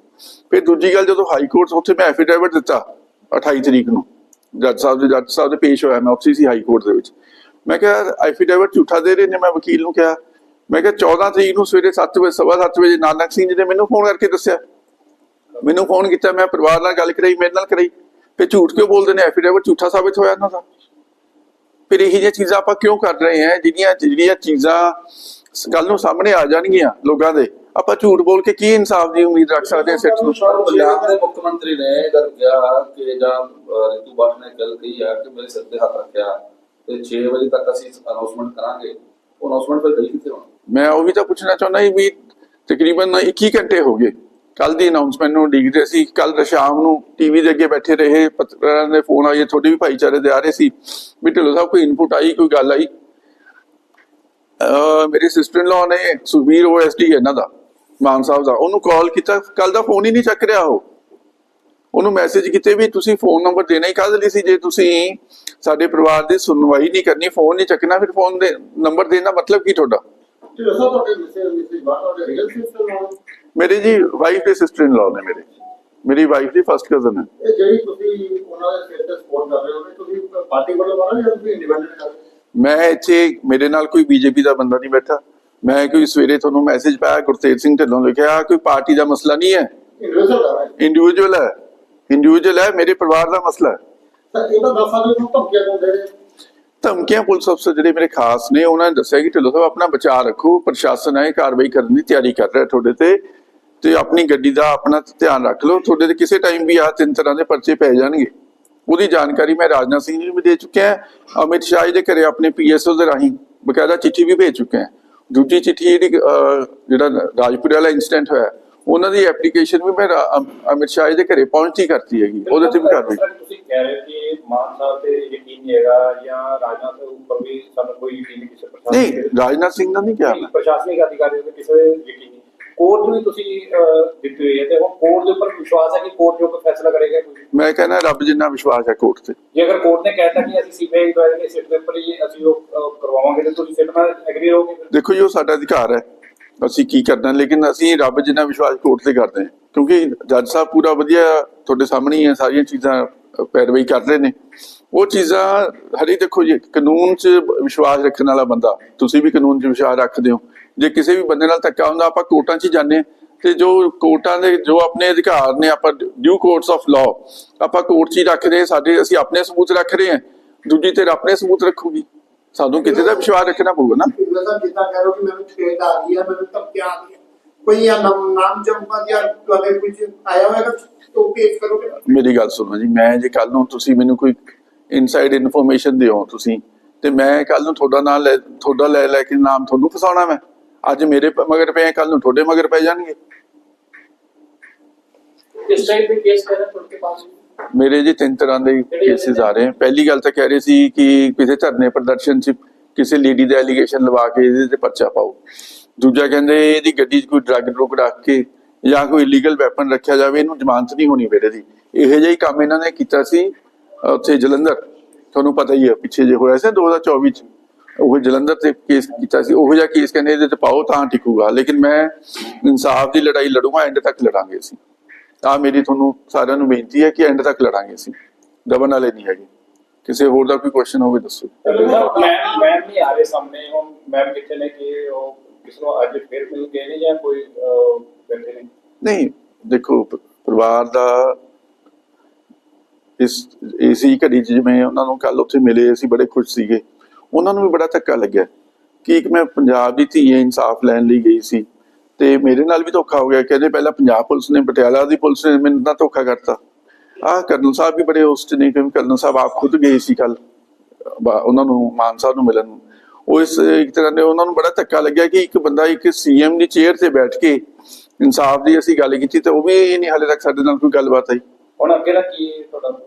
[SPEAKER 2] ਫਿਰ ਦੂਜੀ ਗੱਲ, ਜਦੋਂ ਹਾਈ ਕੋਰਟ ਉੱਥੇ ਮੈਂ ਐਫੀਡੇਵਿਟ ਦਿੱਤਾ 28 ਤਰੀਕ ਨੂੰ, ਜੱਜ ਸਾਹਿਬ ਦੇ ਜੱਜ ਸਾਹਿਬ ਦੇ ਪੇਸ਼ ਹੋਇਆ, ਮੈਂ ਉੱਥੇ ਸੀ ਹਾਈ ਕੋਰਟ ਦੇ ਵਿੱਚ। ਮੈਂ ਕਿਹਾ ਐਫੀਡੇਵਿਟ ਝੂਠਾ ਦੇ ਰਹੇ ਨੇ, ਮੈਂ ਵਕੀਲ ਨੂੰ ਕਿਹਾ। ਮੈਂ ਕਿਹਾ 14 ਤਰੀਕ ਨੂੰ ਸਵੇਰੇ 7 ਵਜੇ, ਸਵਾ ਸੱਤ ਵਜੇ ਨਾਨਕ ਸਿੰਘ ਜੀ ਨੇ ਮੈਨੂੰ ਫੋਨ ਕਰਕੇ ਦੱਸਿਆ। ਮੈਨੂੰ ਫੋਨ ਕੀਤਾ ਮੈਂ ਪਰਿਵਾਰ ਨਾਲ ਗੱਲ ਕਰਾਈ ਮੇਰੇ ਨਾਲ ਕਰਾਈ। ਫਿਰ ਝੂਠ ਕਿਉਂ ਬੋਲਦੇ ਨੇ? ਐਫੀਡੇਵਿਟ ਝੂਠਾ ਸਾਬਿਤ ਹੋਇਆ ਇਹਨਾਂ ਦਾ। ਫਿਰ ਇਹੀ ਜਿਹੀਆਂ ਚੀਜ਼ਾਂ ਆਪਾਂ ਕਿਉਂ ਕਰ ਰਹੇ ਹਾਂ? ਜਿਹੜੀਆਂ ਜਿਹੜੀਆਂ ਚੀਜ਼ਾਂ ਕੱਲ ਨੂੰ ਸਾਹਮਣੇ ਆ ਜਾਣਗੀਆਂ ਲੋਕਾਂ ਦੇ। ਆਪਾਂ ਝੂਠ ਬੋਲ ਕੇ ਕੀ ਇਨਸਾਫ ਦੀ ਉਮੀਦ ਰੱਖ ਸਕਦੇ ਹਾਂ ਸਿੱਟ ਨੂੰ?
[SPEAKER 5] ਪਰ ਪੰਜਾਬ ਦੇ ਮੁੱਖ ਮੰਤਰੀ ਨੇ ਜਦ ਕਿਹਾ ਕਿ ਜਾਂ ਰਿਤੂ ਬਾਠ ਨੇ ਗੱਲ ਕਹੀ ਹੈ ਕਿ ਮੇਰੇ ਸਿਰ ਤੇ ਹੱਥ ਰੱਖਿਆ ਤੇ 6 ਵਜੇ ਤੱਕ ਅਸੀਂ ਅਨਾਉਂਸਮੈਂਟ ਕਰਾਂਗੇ। ਉਹ ਅਨਾਉਂਸਮੈਂਟ ਫਿਰ ਗਈ ਕਿੱਥੇ ਹੁਣ?
[SPEAKER 2] ਮੈਂ ਉਹ ਵੀ ਤਾਂ ਪੁੱਛਣਾ ਚਾਹੁੰਦਾ ਸੀ ਵੀ ਤਕਰੀਬਨ 21 ਘੰਟੇ ਹੋ ਗਏ। ਕੱਲ ਦੀ ਅਨਾਉਂਸਮੈਂਟ ਨੂੰ ਉਡੀਕਦੇ ਸੀ। ਕੱਲ ਸ਼ਾਮ ਨੂੰ ਟੀਵੀ ਦੇ ਅੱਗੇ ਬੈਠੇ ਰਹੇ। ਪੱਤਰਕਾਰਾਂ ਦੇ ਫੋਨ ਆਏ, ਤੁਹਾਡੇ ਵੀ ਭਾਈਚਾਰੇ ਦੇ ਆ ਰਹੇ ਸੀ। ਵੀ ਢਿੱਲੋਂ ਸਾਹਿਬ, ਕੋਈ ਇਨਪੁਟ ਆਈ, ਕੋਈ ਗੱਲ ਆਈ? ਅਹ ਸਿਸਟਰ ਇਨ ਲਾ ਨੇ ਸੁਬੀਰ ਓਐਸਡੀ ਇਹਨਾਂ ਦਾ, ਮਾਨ ਸਾਹਿਬ ਦਾ। ਉਹਨੂੰ ਕਾਲ ਕੀਤਾ। ਕੱਲ ਦਾ ਫੋਨ ਹੀ ਨਹੀਂ ਚੱਕ ਰਿਹਾ ਉਹ। ਉਹਨੂੰ ਮੈਸੇਜ ਕੀਤੇ ਵੀ ਤੁਸੀਂ ਫੋਨ ਨੰਬਰ ਦੇਣਾ ਹੀ ਕਾਹਦੇ ਲਈ ਸੀ? ਜੇ ਤੁਸੀਂ ਸਾਡੇ ਪਰਿਵਾਰ ਦੀ ਸੁਣਵਾਈ ਨਹੀਂ ਕਰਨੀ ਫੋਨ ਨਹੀਂ ਚੱਕਣਾ, ਫਿਰ ਫੋਨ ਦੇ ਨੰਬਰ ਦੇਣ ਮਤਲਬ ਕੀ ਤੁਹਾਡਾ?
[SPEAKER 4] ਤੇ ਦੱਸੋ ਤੁਹਾਡੇ ਮਿਸੇ ਮਿਸੇ ਬਾਹਰ, ਤੁਹਾਡੇ ਰੀਅਲ ਸਿਸਟਮ ਨਾਲ
[SPEAKER 2] ਮੇਰੀ ਜੀ ਵਾਈਫ ਦੇ ਸਿਸਟਰ ਇਨ ਲਾ ਨੇ ਮੇਰੇ। ਮੇਰੀ ਵਾਈਫ ਦੀ ਫਰਸਟ ਕਜ਼ਨ ਹੈ।
[SPEAKER 4] ਇਹ ਜਿਹੜੀ ਤੁਸੀਂ ਉਹਨਾਂ ਦੇ ਸਿਰ ਤੇ ਸਪੋਰਟ ਕਰ ਰਹੇ ਹੋ ਤੁਸੀਂ ਪਾਰਟੀ ਵੱਲੋਂ ਹੋ ਜਾਂ ਤੁਸੀਂ ਇੰਡੀਪੈਂਡੈਂਟ ਕਰ
[SPEAKER 2] ਮੈਂ ਇੱਥੇ ਮੇਰੇ ਨਾਲ ਕੋਈ ਬੀਜੇਪੀ ਦਾ ਬੰਦਾ ਨਹੀਂ ਬੈਠਾ। ਮੈਂ ਕੋਈ ਸਵੇਰੇ ਤੁਹਾਨੂੰ ਮੈਸੇਜ ਪਾਇਆ ਗੁਰਤੇਜ ਸਿੰਘ ਢਿੱਲੋਂ ਲਿਖਿਆ ਕੋਈ ਪਾਰਟੀ ਦਾ ਮਸਲਾ ਨਹੀਂ ਹੈ।
[SPEAKER 4] ਇੰਡੀਵਿਜੂਅਲ ਹੋ
[SPEAKER 2] ਇੰਡੀਵਿਜੂਅਲ ਹੈ। ਮੇਰੇ ਪਰਿਵਾਰ ਦਾ ਮਸਲਾ ਹੈ।
[SPEAKER 4] ਤਾਂ ਇਹ ਤਾਂ ਦੱਸ ਸਕਦੇ ਹੋ ਧਮਕੀਆਂ ਕਿਉਂ ਦੇ ਰਹੇ ਹੋ?
[SPEAKER 2] ਧਮਕੀਆਂ ਪੁਲਿਸ ਅਫਸਰ ਜਿਹੜੇ ਮੇਰੇ ਖਾਸ ਨੇ ਉਹਨਾਂ ਨੇ ਦੱਸਿਆ ਕਿ ਢਿੱਲੋਂ ਸਾਹਿਬ ਆਪਣਾ ਬਚਾਅ ਰੱਖੋ ਪ੍ਰਸ਼ਾਸਨ ਹੈ ਕਾਰਵਾਈ ਕਰਨ ਦੀ ਤਿਆਰੀ ਕਰ ਰਿਹਾ ਤੁਹਾਡੇ ਤੇ। ਤੇ ਆਪਣੀ ਗੱਡੀ ਦਾ ਆਪਣਾ ਧਿਆਨ ਰੱਖ ਲਓ। ਤੁਹਾਡੇ ਤੇ ਕਿਸੇ ਟਾਈਮ ਵੀ ਆ ਤਿੰਨ ਤਰ੍ਹਾਂ ਦੇ ਪਰਚੇ ਪੈ ਜਾਣਗੇ। ਉਹਦੀ ਜਾਣਕਾਰੀ ਮੈਂ ਰਾਜਨਾਥ ਸਿੰਘ ਜੀ ਨੂੰ ਵੀ ਦੇ ਚੁੱਕਿਆ ਅਮਿਤ ਸ਼ਾਹ ਜੀ ਦੇ ਘਰੇ ਆਪਣੇ ਪੀਐਸਓ ਦੇ ਰਾਹੀਂ ਬਕਾਇਦਾ ਚਿੱਠੀ ਵੀ ਭੇਜ ਚੁੱਕੇ ਹਾਂ। ਦੂਜੀ ਚਿੱਠੀ ਜਿਹੜੀ ਰਾਜਪੁਰੇ ਵਾਲਾ ਇਨਸੀਡੈਂਟ ਹੋਇਆ ਉਹਨਾਂ ਦੀ ਐਪਲੀਕੇਸ਼ਨ ਵੀ ਮੈਂ ਅਮਿਤ ਸ਼ਾਹ ਜੀ ਦੇ ਘਰੇ ਪਹੁੰਚੀ ਕਰਤੀ ਹੈਗੀ। ਉਹਦੇ ਤੇ ਵੀ ਕਾਰਵਾਈ
[SPEAKER 3] ਤੁਸੀਂ ਕਹਿ ਰਹੇ ਕਿ ਮਾਨ ਸਾਹਿਬ ਤੇ ਯਕੀਨ ਨਹੀਂ ਹੈਗਾ ਜਾਂ ਰਾਜਨਾਥ ਉੱਪਰ ਵੀ ਸਾਨੂੰ ਕੋਈ ਯਕੀਨ ਕਿਸੇ ਪ੍ਰਸ਼ਾਸਨ
[SPEAKER 2] ਨਹੀਂ ਰਾਜਨਾਥ ਸਿੰਘ ਦਾ ਨਹੀਂ ਕਿਹਾ
[SPEAKER 3] ਪ੍ਰਸ਼ਾਸਨਿਕ ਅਧਿਕਾਰੀ ਦੇ ਕਿਸੇ ਦੇ ਯਕੀਨ ਕੋਰਟ ਨੂੰ ਵੀ ਤੁਸੀਂ ਦਿੱਤੀ ਹੋਈ ਹੈ ਤੇ ਹੁਣ ਕੋਰਟ ਦੇ ਉੱਪਰ ਵਿਸ਼ਵਾਸ ਹੈ ਕਿ ਕੋਰਟ ਜੋ ਕੋਈ ਫੈਸਲਾ ਕਰੇਗਾ
[SPEAKER 2] ਮੈਂ ਕਹਿੰਦਾ ਰੱਬ ਜਿੰਨਾ ਵਿਸ਼ਵਾਸ ਹੈ ਕੋਰਟ ਤੇ।
[SPEAKER 3] ਜੇ ਅਗਰ ਕੋਰਟ ਨੇ ਕਹਿਤਾ ਕਿ ਅਸੀਂ ਸੀਬੀਆਈ ਦੁਆਰਾ ਦੇ ਸਿੱਟ ਦੇ ਉੱਪਰ ਹੀ ਅਸੀਂ ਉਹ ਕਰਵਾਵਾਂਗੇ ਤੇ ਤੁਸੀਂ ਸਿੱਟ ਨਾਲ ਐਗਰੀ ਫਿਰ?
[SPEAKER 2] ਦੇਖੋ ਜੀ ਉਹ ਸਾਡਾ ਅਧਿਕਾਰ ਹੈ। ਅਸੀਂ ਕੀ ਕਰਨਾ ਲੇਕਿਨ ਅਸੀਂ ਰੱਬ ਜਿੰਨਾ ਵਿਸ਼ਵਾਸ ਕੋਰਟ ਤੇ ਕਰਦੇ ਹਾਂ। ਕਿਉਂਕਿ ਜੱਜ ਸਾਹਿਬ ਪੂਰਾ ਵਧੀਆ ਤੁਹਾਡੇ ਸਾਹਮਣੇ ਹੀ ਹੈ ਸਾਰੀਆਂ ਚੀਜ਼ਾਂ ਪੈਰਵਾਈ ਕਰ ਰਹੇ ਨੇ। ਉਹ ਚੀਜ਼ਾਂ ਹਰੀ ਦੇਖੋ ਜੀ ਕਾਨੂੰਨ 'ਚ ਵਿਸ਼ਵਾਸ ਰੱਖਣ ਵਾਲਾ ਬੰਦਾ ਤੁਸੀਂ ਵੀ ਕਾਨੂੰਨ 'ਚ ਵਿਸ਼ਵਾਸ ਰੱਖਦੇ ਹੋ। ਜੇ ਕਿਸੇ ਵੀ ਬੰਦੇ ਨਾਲ ਧੱਕਾ ਹੁੰਦਾ ਆਪਾਂ ਕੋਰਟਾਂ 'ਚ ਹੀ ਜਾਂਦੇ ਹਾਂ। ਤੇ ਜੋ ਕੋਰਟਾਂ ਦੇ ਜੋ ਆਪਣੇ ਅਧਿਕਾਰ ਨੇ ਆਪਾਂ ਡਿਊ ਕੋਰਟਸ ਆਫ ਲਾਅ ਆਪਾਂ ਕੋਰਟ 'ਚ ਹੀ ਰੱਖਦੇ ਸਾਡੇ ਅਸੀਂ ਆਪਣੇ ਸਬੂਤ ਰੱਖ ਰਹੇ ਹਾਂ। ਦੂਜੀ ਤੇ ਆਪਣੇ ਸਬੂਤ ਰੱਖੂਗੀ। ਸਾਨੂੰ ਕਿਤੇ ਦਾ ਵਿਸ਼ਵਾਸ ਰੱਖਣਾ ਪਊਗਾ ਨਾ।
[SPEAKER 6] ਇੰਦਰ ਸਾਹਿਬ ਜਿੱਦਾਂ ਕਹਿ ਰਹੇ ਹੋ ਕਿ ਮੈਨੂੰ ਠੇਕ ਆ ਗਈ ਹੈ ਮੈਨੂੰ ਧਮਕੀਆਂ ਆ ਗਈਆਂ। ਕੋਈ ਇਹ ਨਾਮ ਨਾਮ ਜੰਪਾ ਜਾਂ ਤੁਹਾਡੇ ਕੁਝ ਆਇਆ ਹੋਵੇਗਾ ਤੋਂ ਪੇਸ਼ ਕਰੋਗੇ?
[SPEAKER 2] ਮੇਰੀ ਗੱਲ ਸੁਣੋ ਜੀ ਮੈਂ ਜੇ ਕੱਲ ਨੂੰ ਤੁਸੀਂ ਮੈਨੂੰ ਕੋਈ ਇਨਸਾਈਡ ਇਨਫੋਰਮੇਸ਼ਨ ਦਿਓ ਤੁਸੀਂ ਤੇ ਮੈਂ ਕੱਲ ਨੂੰ ਤੁਹਾਡਾ ਨਾਮ ਲੈ ਤੁਹਾਡਾ ਲੈ ਲੈ ਕੇ ਨਾਮ ਤੁਹਾਨੂੰ ਫਸਾਉਣਾ ਮੈਂ। ਅੱਜ ਮੇਰੇ ਮਗਰ ਪਏ ਕੱਲ ਨੂੰ ਤੁਹਾਡੇ ਮਗਰ ਪੈ ਜਾਣਗੇ। ਮੇਰੇ ਜੀ ਤਿੰਨ ਤਰ੍ਹਾਂ ਦੇ ਕੇਸਿਸ ਆ ਰਹੇ ਹਨ ਪਹਿਲੀ ਗੱਲ ਤਾਂ ਕਹਿ ਰਹੇ ਸੀ ਕਿ ਕਿਸੇ ਧਰਨੇ ਪ੍ਰਦਰਸ਼ਨ 'ਚ ਕਿਸੇ ਲੇਡੀ ਦਾ ਐਲੀਗੇਸ਼ਨ ਲਵਾ ਕੇ ਇਹਦੇ ਤੇ ਪਰਚਾ ਪਾਓ। ਦੂਜਾ ਕਹਿੰਦੇ ਇਹਦੀ ਗੱਡੀ 'ਚ ਕੋਈ ਡਰੱਗ ਡਰੁਗ ਰੱਖ ਕੇ ਜਾਂ ਕੋਈ ਇਲੀਗਲ ਵੈਪਨ ਰੱਖਿਆ ਜਾਵੇ ਇਹਨੂੰ ਜ਼ਮਾਨਤ ਨਹੀਂ ਹੋਣੀ ਮੇਰੇ ਦੀ ਇਹੋ ਜਿਹਾ ਹੀ ਕੰਮ ਇਹਨਾਂ ਨੇ ਕੀਤਾ ਸੀ ਉੱਥੇ ਜਲੰਧਰ। ਤੁਹਾਨੂੰ ਪਤਾ ਹੀ ਹੈ ਪਿੱਛੇ ਜੇ ਹੋਇਆ ਸੀ 2024 'ਚ। ਉਹ ਜਲੰਧਰ ਤੇ ਕੇਸ ਕੀਤਾ ਸੀ ਉਹ ਜਿਹਾ ਕੇਸ ਕਹਿੰਦੇ ਇਹਦੇ ਤੇ ਪਾਓ ਤਾਂ ਟਿਕੂਗਾ ਲੇਕਿਨ ਮੈਂ ਇਨਸਾਫ ਦੀ ਲੜਾਈ ਲੜੂੰਗਾ ਐਂਡ ਤੱਕ ਲੜਾਂਗੇ ਅਸੀਂ। ਆ ਮੇਰੀ ਤੁਹਾਨੂੰ ਸਾਰਿਆਂ ਨੂੰ ਬੇਨਤੀ ਹੈ ਕਿ ਐਂਡ ਤੱਕ ਲੜਾਂਗੇ ਅਸੀਂ ਦਬਨ ਵਾਲੇ ਨਹੀਂ ਹੈਗੇ। ਕਿਸੇ ਹੋਰ ਦਾ ਕੋਈ ਕੁਐਸਚਨ ਹੋਵੇ ਦੱਸੋ।
[SPEAKER 3] ਮੈਮ ਮੈਮ ਨਹੀਂ ਆ ਰਹੇ ਸਾਹਮਣੇ ਹੁਣ ਮੈਮ ਕਿੱਥੇ ਨੇ ਕਿ ਉਹ ਕਿਸ ਨੂੰ ਅੱਜ ਫਿਰ ਮਿਲ ਗਏ ਨੇ ਜਾਂ ਕੋਈ ਨੇ?
[SPEAKER 2] ਨਹੀਂ ਦੇਖੋ ਪਰਿਵਾਰ ਦਾ ਇਸ ਇਸੀ ਘੜੀ ਜਿਵੇਂ ਉਹਨਾਂ ਨੂੰ ਕੱਲ ਉੱਥੇ ਮਿਲੇ ਅਸੀਂ ਬੜੇ ਖੁਸ਼ ਸੀਗੇ। ਉਹਨਾਂ ਨੂੰ ਵੀ ਬੜਾ ਧੱਕਾ ਲੱਗਿਆ ਕਿ ਇੱਕ ਮੈਂ ਪੰਜਾਬ ਦੀ ਧੀ ਇਨਸਾਫ ਲੈਣ ਲਈ ਗਈ ਸੀ। ਤੇ ਮੇਰੇ ਨਾਲ ਵੀ ਧੋਖਾ ਹੋ ਗਿਆ। ਕਹਿੰਦੇ ਪਹਿਲਾਂ ਪੰਜਾਬ ਪੁਲਿਸ ਨੇ ਪਟਿਆਲਾ ਦੀ ਪੁਲਿਸ ਨੇ ਮੈਨੂੰ ਤਾਂ ਧੋਖਾ ਕਰਤਾ। ਆਹ ਕਰਨਲ ਸਾਹਿਬ ਵੀ ਬੜੇ ਹੋਸਟ ਨੇ ਕਿਉਂਕਿ ਕਰਨਲ ਸਾਹਿਬ ਆਪ ਖੁਦ ਗਏ ਸੀ ਕੱਲ ਉਹਨਾਂ ਨੂੰ ਮਾਨ ਸਾਹਿਬ ਨੂੰ ਮਿਲਣ ਉਹ ਇਸ ਇੱਕ ਤਰ੍ਹਾਂ ਦੇ ਉਹਨਾਂ ਨੂੰ ਬੜਾ ਧੱਕਾ ਲੱਗਿਆ ਕਿ ਇੱਕ ਬੰਦਾ ਇੱਕ ਸੀਐਮ ਦੀ ਚੇਅਰ ਤੇ ਬੈਠ ਕੇ ਇਨਸਾਫ ਦੀ ਅਸੀਂ ਗੱਲ ਕੀਤੀ ਤੇ ਉਹ ਵੀ ਨਹੀਂ ਹਾਲੇ ਤੱਕ ਸਾਡੇ ਨਾਲ ਕੋਈ ਗੱਲਬਾਤ ਆਈ।
[SPEAKER 3] ਹੁਣ ਅੱਗੇ ਦਾ ਕੀ ਤੁਹਾਡਾ?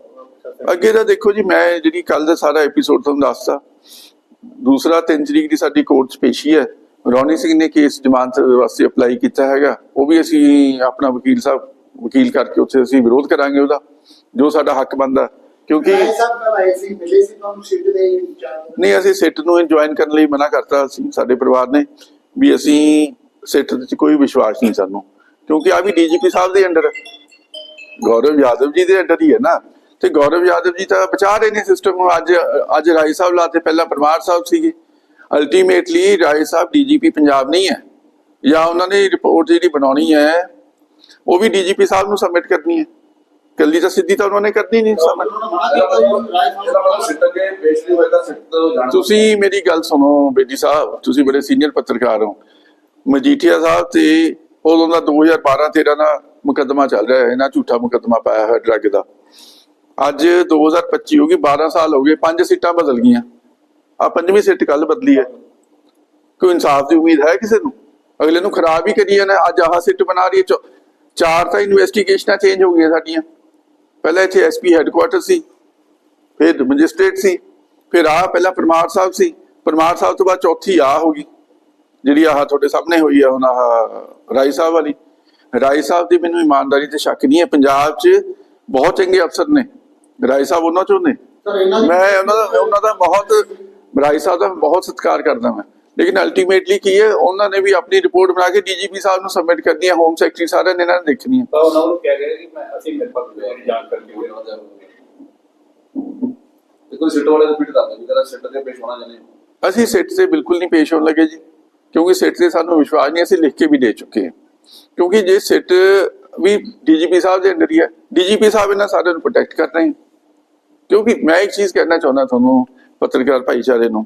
[SPEAKER 2] ਅੱਗੇ ਦਾ ਦੇਖੋ ਜੀ ਮੈਂ ਜਿਹੜੀ ਕੱਲ ਦਾ ਸਾਰਾ ਐਪੀਸੋਡ ਤੁਹਾਨੂੰ ਦੱਸਤਾ ਦੂਸਰਾ 3 ਤਰੀਕ ਦੀ ਸਾਡੀ ਕੋਰਟ 'ਚ ਪੇਸ਼ੀ ਹੈ। ਰੌਣੀ ਸਿੰਘ ਨੇ ਕੇਸ ਜ਼ਮਾਨਤ ਵਾਸਤੇ ਅਪਲਾਈ ਕੀਤਾ ਹੈਗਾ। ਉਹ ਵੀ ਅਸੀਂ ਆਪਣਾ ਵਕੀਲ ਸਾਹਿਬ ਵਕੀਲ ਕਰਕੇ ਉੱਥੇ ਅਸੀਂ ਵਿਰੋਧ ਕਰਾਂਗੇ ਉਹਦਾ ਜੋ ਸਾਡਾ ਹੱਕ ਬਣਦਾ। ਕਿਉਂਕਿ ਨਹੀਂ? ਅਸੀਂ ਸਿੱਟ ਨੂੰ ਜੁਆਇਨ ਕਰਨ ਲਈ ਮਨਾ ਕਰਤਾ ਸੀ ਸਾਡੇ ਪਰਿਵਾਰ ਨੇ ਵੀ ਅਸੀਂ ਸਿੱਟ ਵਿੱਚ ਕੋਈ ਵਿਸ਼ਵਾਸ ਨਹੀਂ ਸਾਨੂੰ। ਕਿਉਂਕਿ ਆ ਵੀ ਡੀਜੀਪੀ ਸਾਹਿਬ ਦੇ ਅੰਡਰ ਗੌਰਵ ਯਾਦਵ ਜੀ ਦੇ ਅੰਡਰ ਹੀ ਹੈ ਨਾ। ਤੇ ਗੌਰਵ ਯਾਦਵ ਜੀ ਤਾਂ ਬਚਾ ਰਹੇ ਨੇ ਸਿਸਟਮ ਨੂੰ। ਅੱਜ ਅੱਜ ਰਾਏ ਸਾਹਿਬ ਲਾਤੇ, ਪਹਿਲਾਂ ਪਰਮਾਰ ਸਾਹਿਬ ਸੀਗੇ। ਅਲਟੀਮੇਟਲੀ ਰਾਏ ਸਾਹਿਬ ਡੀਜੀਪੀ ਪੰਜਾਬ ਨਹੀਂ ਹੈ। ਜਾਂ ਉਹਨਾਂ ਨੇ ਰਿਪੋਰਟ ਜਿਹੜੀ ਬਣਾਉਣੀ ਹੈ, ਉਹ ਵੀ ਡੀਜੀਪੀ ਸਾਹਿਬ ਨੂੰ ਸਬਮਿਟ ਕਰਨੀ ਹੈ। ਕੱਲੀ ਤਾਂ ਸਿੱਧੀ ਤਾਂ ਉਹਨਾਂ ਨੇ ਕਰਨੀ ਨਹੀਂ ਸਬਮਿਟ ਤੁਸੀਂ ਮੇਰੀ ਗੱਲ ਸੁਣੋ ਬੇਦੀ ਸਾਹਿਬ, ਤੁਸੀਂ ਬੜੇ ਸੀਨੀਅਰ ਪੱਤਰਕਾਰ ਹੋ। ਮਜੀਠੀਆ ਸਾਹਿਬ ਤੇ ਉਦੋਂ ਦਾ 2012 13 ਦਾ ਮੁਕੱਦਮਾ ਚੱਲ ਰਿਹਾ ਹੈ, ਇਹਨਾਂ ਝੂਠਾ ਮੁਕੱਦਮਾ ਪਾਇਆ ਹੋਇਆ ਡਰੱਗ ਦਾ। ਅੱਜ 2025 ਹੋ ਗਈ 12 ਸਾਲ ਹੋ ਗਏ, ਪੰਜ ਸੀਟਾਂ ਬਦਲ ਗਈਆਂ। ਆ ਪੰਜਵੀਂ ਸੀਟ ਕੱਲ ਬਦਲੀ ਹੈ। ਕੋਈ ਇਨਸਾਫ ਦੀ ਉਮੀਦ ਹੈ ਕਿਸੇ ਨੂੰ? ਅਗਲੇ ਨੂੰ ਖਰਾਬ ਹੀ ਕਰੀ ਨਾ, ਅੱਜ ਆਹ ਸੀਟ ਬਣਾ ਰਹੀ ਹੈ, ਚੌ- ਚਾਰ ਤਾਂ ਇਨਵੈਸਟੀਗੇਸ਼ਨਾਂ ਚੇਂਜ ਹੋ ਗਈਆਂ ਸਾਡੀਆਂ। ਪਹਿਲਾਂ ਇੱਥੇ ਐਸਪੀ ਹੈੱਡਕੁਆਟਰ ਸੀ, ਫਿਰ ਮੈਜਿਸਟ੍ਰੇਟ ਸੀ, ਫਿਰ ਆ ਪਹਿਲਾਂ ਪਰਮਾਰ ਸਾਹਿਬ ਸੀ। ਪਰਮਾਰ ਸਾਹਿਬ ਤੋਂ ਬਾਅਦ ਚੌਥੀ ਆ ਹੋ ਗਈ। ਜਿਹੜੀ ਆਹ ਤੁਹਾਡੇ ਸਾਹਮਣੇ ਹੋਈ ਆ, ਹੁਣ ਆਹ ਰਾਈ ਸਾਹਿਬ ਵਾਲੀ। ਰਾਈ ਸਾਹਿਬ ਦੀ ਮੈਨੂੰ ਇਮਾਨਦਾਰੀ ਤੇ ਸ਼ੱਕ ਨਹੀਂ ਹੈ, ਪੰਜਾਬ 'ਚ ਬਹੁਤ ਚੰਗੇ ਅਫਸਰ ਨੇ। ਰਾਈ ਸਾਹਿਬ ਉਹਨਾਂ ਚੋਂ ਨੇ।
[SPEAKER 6] ਸਰ ਇਹਨਾਂ ਦੀ
[SPEAKER 2] ਮੈਂ ਉਹਨਾਂ ਦਾ ਉਹਨਾਂ ਦਾ ਬਹੁਤ ਰਾਈ ਸਾਹਿਬ ਦਾ ਬਹੁਤ ਸਤਿਕਾਰ ਕਰਦਾ ਮੈਂ। ਲੇਕਿਨ ਅਲਟੀਮੇਟਲੀ ਕੀ ਹੈ ਉਹਨਾਂ ਨੇ ਵੀ ਆਪਣੀ ਰਿਪੋਰਟ ਬਣਾ ਕੇ ਡੀਜੀਪੀ ਸਾਹਿਬ ਨੂੰ ਸਬਮਿਟ ਕਰਨੀ ਹੈ ਹੋਮ ਸੈਕਟਰੀ ਸਾਰਿਆਂ ਨੇ ਇਹਨਾਂ ਨੇ ਦੇਖਣੀ ਹੈ।
[SPEAKER 3] ਤਾਂ ਉਹਨਾਂ ਨੂੰ ਕਹਿ ਰਹੇ ਕਿ ਮੈਂ ਅਸੀਂ ਮੇਰੇ ਪਾਸ ਜਾਂਚ ਕਰਕੇ ਹੋਏ
[SPEAKER 5] ਤੇ ਕੋਈ ਸਿੱਟ ਵਾਲੇ ਨੂੰ ਫਿੱਟ ਕਰਦੇ ਵੀ ਤੇਰਾ ਸਿੱਟ ਕੇ ਪੇਸ਼ ਹੋਣਾ ਜਾਨੇ
[SPEAKER 2] ਅਸੀਂ ਸਿੱਟ ਤੇ ਬਿਲਕੁਲ ਨਹੀਂ ਪੇਸ਼ ਹੋਣ ਲੱਗੇ ਜੀ ਕਿਉਂਕਿ ਸਿੱਟ ਤੇ ਸਾਨੂੰ ਵਿਸ਼ਵਾਸ ਨਹੀਂ ਅਸੀਂ ਲਿਖ ਕੇ ਵੀ ਦੇ ਚੁੱਕੇ ਹਾਂ। ਕਿਉਂਕਿ ਜੇ ਸਿੱਟ ਵੀ ਡੀਜੀਪੀ ਸਾਹਿਬ ਦੇ ਅੰਡਰ ਹੀ ਹੈ ਡੀਜੀਪੀ ਸਾਹਿਬ ਇਹਨਾਂ ਸਾਰਿਆਂ ਨੂੰ ਪ੍ਰੋਟੈਕਟ ਕਰ ਰਹੇ ਹਨ ਕਿਉਂਕਿ ਮੈਂ ਇੱਕ ਚੀਜ਼ ਕਹਿਣਾ ਚਾਹੁੰਦਾ ਤੁਹਾਨੂੰ ਪੱਤਰਕਾਰ ਭਾਈਚਾਰੇ ਨੂੰ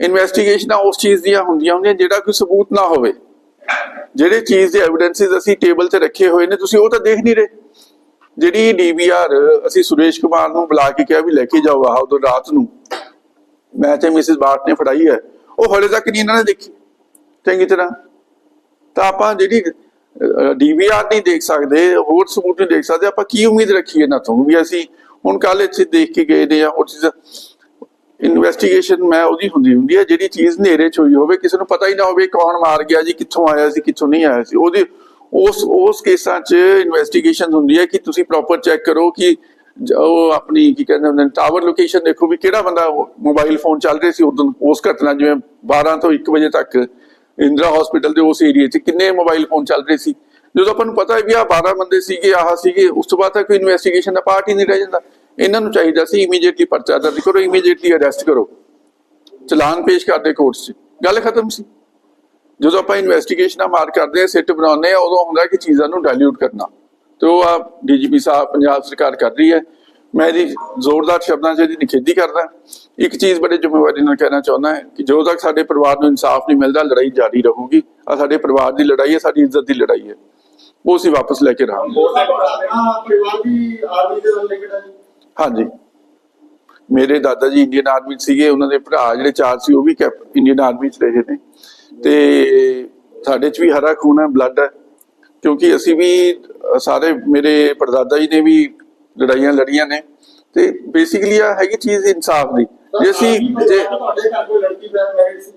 [SPEAKER 2] ਇਨਵੈਸਟੀਗੇਸ਼ਨਾਂ ਉਸ ਚੀਜ਼ ਦੀਆਂ ਹੁੰਦੀਆਂ ਹੁੰਦੀਆਂ ਜਿਹੜਾ ਕੋਈ ਸਬੂਤ ਨਾ ਹੋਵੇ ਜਿਹੜੇ ਚੀਜ਼ ਦੇ ਐਵੀਡੈਂਸਿਸ ਅਸੀਂ ਟੇਬਲ ਤੇ ਰੱਖੇ ਹੋਏ ਨੇ ਤੁਸੀਂ ਉਹ ਤਾਂ ਦੇਖ ਨਹੀਂ ਰਹੇ ਜਿਹੜੀ ਡੀਵੀਆਰ ਅਸੀਂ ਸੁਰੇਸ਼ ਕੁਮਾਰ ਨੂੰ ਬੁਲਾ ਕੇ ਕਿਹਾ ਵੀ ਲੈ ਕੇ ਜਾਓ ਆਹ ਉਦੋਂ ਰਾਤ ਨੂੰ ਮੈਂ ਤੇ ਮਿਸਿਸ ਬਾਟ ਨੇ ਫੜਾਈ ਹੈ ਉਹ ਹਲੇ ਤੱਕ ਨਹੀਂ ਇਹਨਾਂ ਨੇ ਦੇਖੀ ਚੰਗੀ ਤਰ੍ਹਾਂ ਤਾਂ ਆਪਾਂ ਜਿਹੜੀ ਡੀਵੀਆਰ ਨਹੀਂ ਦੇਖ ਸਕਦੇ ਹੋਰ ਸਬੂਤ ਨਹੀਂ ਦੇਖ ਸਕਦੇ ਆਪਾਂ ਕੀ ਉਮੀਦ ਰੱਖੀਏ ਇਹਨਾਂ ਤੋਂ ਵੀ ਅਸੀਂ ਹੁਣ ਕੱਲ ਇੱਥੇ ਦੇਖ ਕੇ ਗਏ ਨੇ ਜਾਂ ਉਹ ਚੀਜ਼ ਇਨਵੈਸਟੀਗੇਸ਼ਨ ਮੈਂ ਉਹਦੀ ਹੁੰਦੀ ਹੁੰਦੀ ਹੈ ਜਿਹੜੀ ਚੀਜ਼ ਹਨੇਰੇ ਚ ਹੋਈ ਹੋਵੇ, ਕਿਸੇ ਨੂੰ ਪਤਾ ਹੀ ਨਾ ਹੋਵੇ ਕੌਣ ਮਾਰ ਗਿਆ ਜੀ, ਕਿੱਥੋਂ ਆਇਆ ਸੀ, ਕਿੱਥੋਂ ਨਹੀਂ ਆਇਆ ਸੀ। ਉਹਦੀ, ਉਸ ਉਸ ਕੇਸਾਂ 'ਚ ਇਨਵੈਸਟੀਗੇਸ਼ਨ ਹੁੰਦੀ ਹੈ ਕਿ ਤੁਸੀਂ ਪ੍ਰੋਪਰ ਚੈੱਕ ਕਰੋ ਕਿ ਉਹ ਆਪਣੀ ਕੀ ਕਹਿੰਦੇ ਹੁੰਦੇ ਨੇ ਟਾਵਰ ਲੋਕੇਸ਼ਨ ਦੇਖੋ ਵੀ ਕਿਹੜਾ ਬੰਦਾ ਮੋਬਾਈਲ ਫੋਨ ਚੱਲ ਰਿਹਾ ਸੀ ਉਦੋਂ ਉਸ ਘਟਨਾ ਜਿਵੇਂ 12 ਤੋਂ 1 ਵਜੇ ਤੱਕ ਇੰਦਰਾ ਹਸਪੀਟਲ ਦੇ ਉਸ ਏਰੀਆ 'ਚ ਕਿੰਨੇ ਮੋਬਾਈਲ ਫੋਨ ਚੱਲ ਰਹੇ ਸੀ। ਜਦੋਂ ਆਪਾਂ ਨੂੰ ਪਤਾ ਹੈ ਵੀ ਆ 12 ਬੰਦੇ ਸੀਗੇ, ਆਹ ਸੀਗੇ, ਉਸ ਤੋਂ ਬਾਅਦ ਤਾਂ ਕੋਈ ਇਨਵੈਸਟੀਗੇਸ਼ਨ ਦਾ ਪਾਰਟ ਹੀ ਨਹੀਂ ਰਹਿ ਜਾਂਦਾ। ਇਹਨਾਂ ਨੂੰ ਚਾਹੀਦਾ ਸੀ ਇਮੀਡੀਏਟਲੀ ਪਰਚਾ ਦਰਜ ਕਰੋ ਇਮੀਡੀਏਟਲੀ ਅਰੈਸਟ ਕਰੋ। ਚਲਾਨ ਪੇਸ਼ ਕਰਦੇ ਕੋਰਟ 'ਚ। ਗੱਲ ਖਤਮ ਸੀ। ਜਦੋਂ ਆਪਾਂ ਇਨਵੈਸਟੀਗੇਸ਼ਨਾਂ ਮਾਰ ਕਰਦੇ ਆ ਸਿੱਟ ਬਣਾਉਂਦੇ ਆ ਉਦੋਂ ਹੁੰਦਾ ਕਿ ਚੀਜ਼ਾਂ ਨੂੰ ਡਾਇਲੂਟ ਕਰਨਾ। ਤੇ ਉਹ ਆ ਡੀਜੀਪੀ ਸਾਹਿਬ ਪੰਜਾਬ ਸਰਕਾਰ ਕਰ ਰਹੀ ਹੈ। ਮੈਂ ਇਹਦੀ ਜ਼ੋਰਦਾਰ ਸ਼ਬਦਾਂ 'ਚ ਇਹਦੀ ਨਿਖੇਧੀ ਕਰਦਾ। ਇੱਕ ਚੀਜ਼ ਬੜੇ ਜ਼ਿੰਮੇਵਾਰੀ ਨਾਲ ਕਹਿਣਾ ਚਾਹੁੰਦਾ ਹਾਂ ਕਿ ਜਦੋਂ ਤੱਕ ਸਾਡੇ ਪਰਿਵਾਰ ਨੂੰ ਇਨਸਾਫ ਨਹੀਂ ਮਿਲਦਾ, ਲੜਾਈ ਜਾਰੀ ਰਹੂਗੀ। ਆ ਸਾਡੇ ਪਰਿਵਾਰ ਦੀ ਲੜਾਈ ਹੈ, ਸਾਡੀ ਇੱਜ਼ਤ ਦੀ ਲੜਾਈ ਹੈ। ਉਹ ਅਸੀਂ ਵਾਪਸ ਲੈ ਕੇ ਰਹਾਂਗੇ। ਹਾਂਜੀ। ਮੇਰੇ ਦਾਦਾ ਜੀ ਇੰਡੀਅਨ ਆਰਮੀ ਸੀਗੇ, ਉਹਨਾਂ ਦੇ ਭਰਾ ਜਿਹੜੇ ਚਾਰ ਸੀ, ਉਹ ਵੀ ਇੰਡੀਅਨ ਆਰਮੀ 'ਚ ਰਹੇ ਨੇ। ਤੇ ਸਾਡੇ 'ਚ ਵੀ ਹਰਾ ਖੂਨ ਹੈ ਬਲੱਡ ਹੈ। ਕਿਉਂਕਿ ਅਸੀਂ ਵੀ ਸਾਰੇ ਮੇਰੇ ਪੜਦਾਦਾ ਜੀ ਨੇ ਵੀ ਲੜਾਈਆਂ ਲੜੀਆਂ ਨੇ। ਤੇ ਬੇਸਿਕਲੀ ਆ ਹੈਗੀ ਚੀਜ਼ ਇਨਸਾਫ ਦੀ। ਜੇ ਅਸੀਂ ਜੇ
[SPEAKER 4] ਤੁਹਾਡੇ ਘਰ ਕੋਈ ਲੜਕੀ ਮੈਰਿਡ ਸੀ?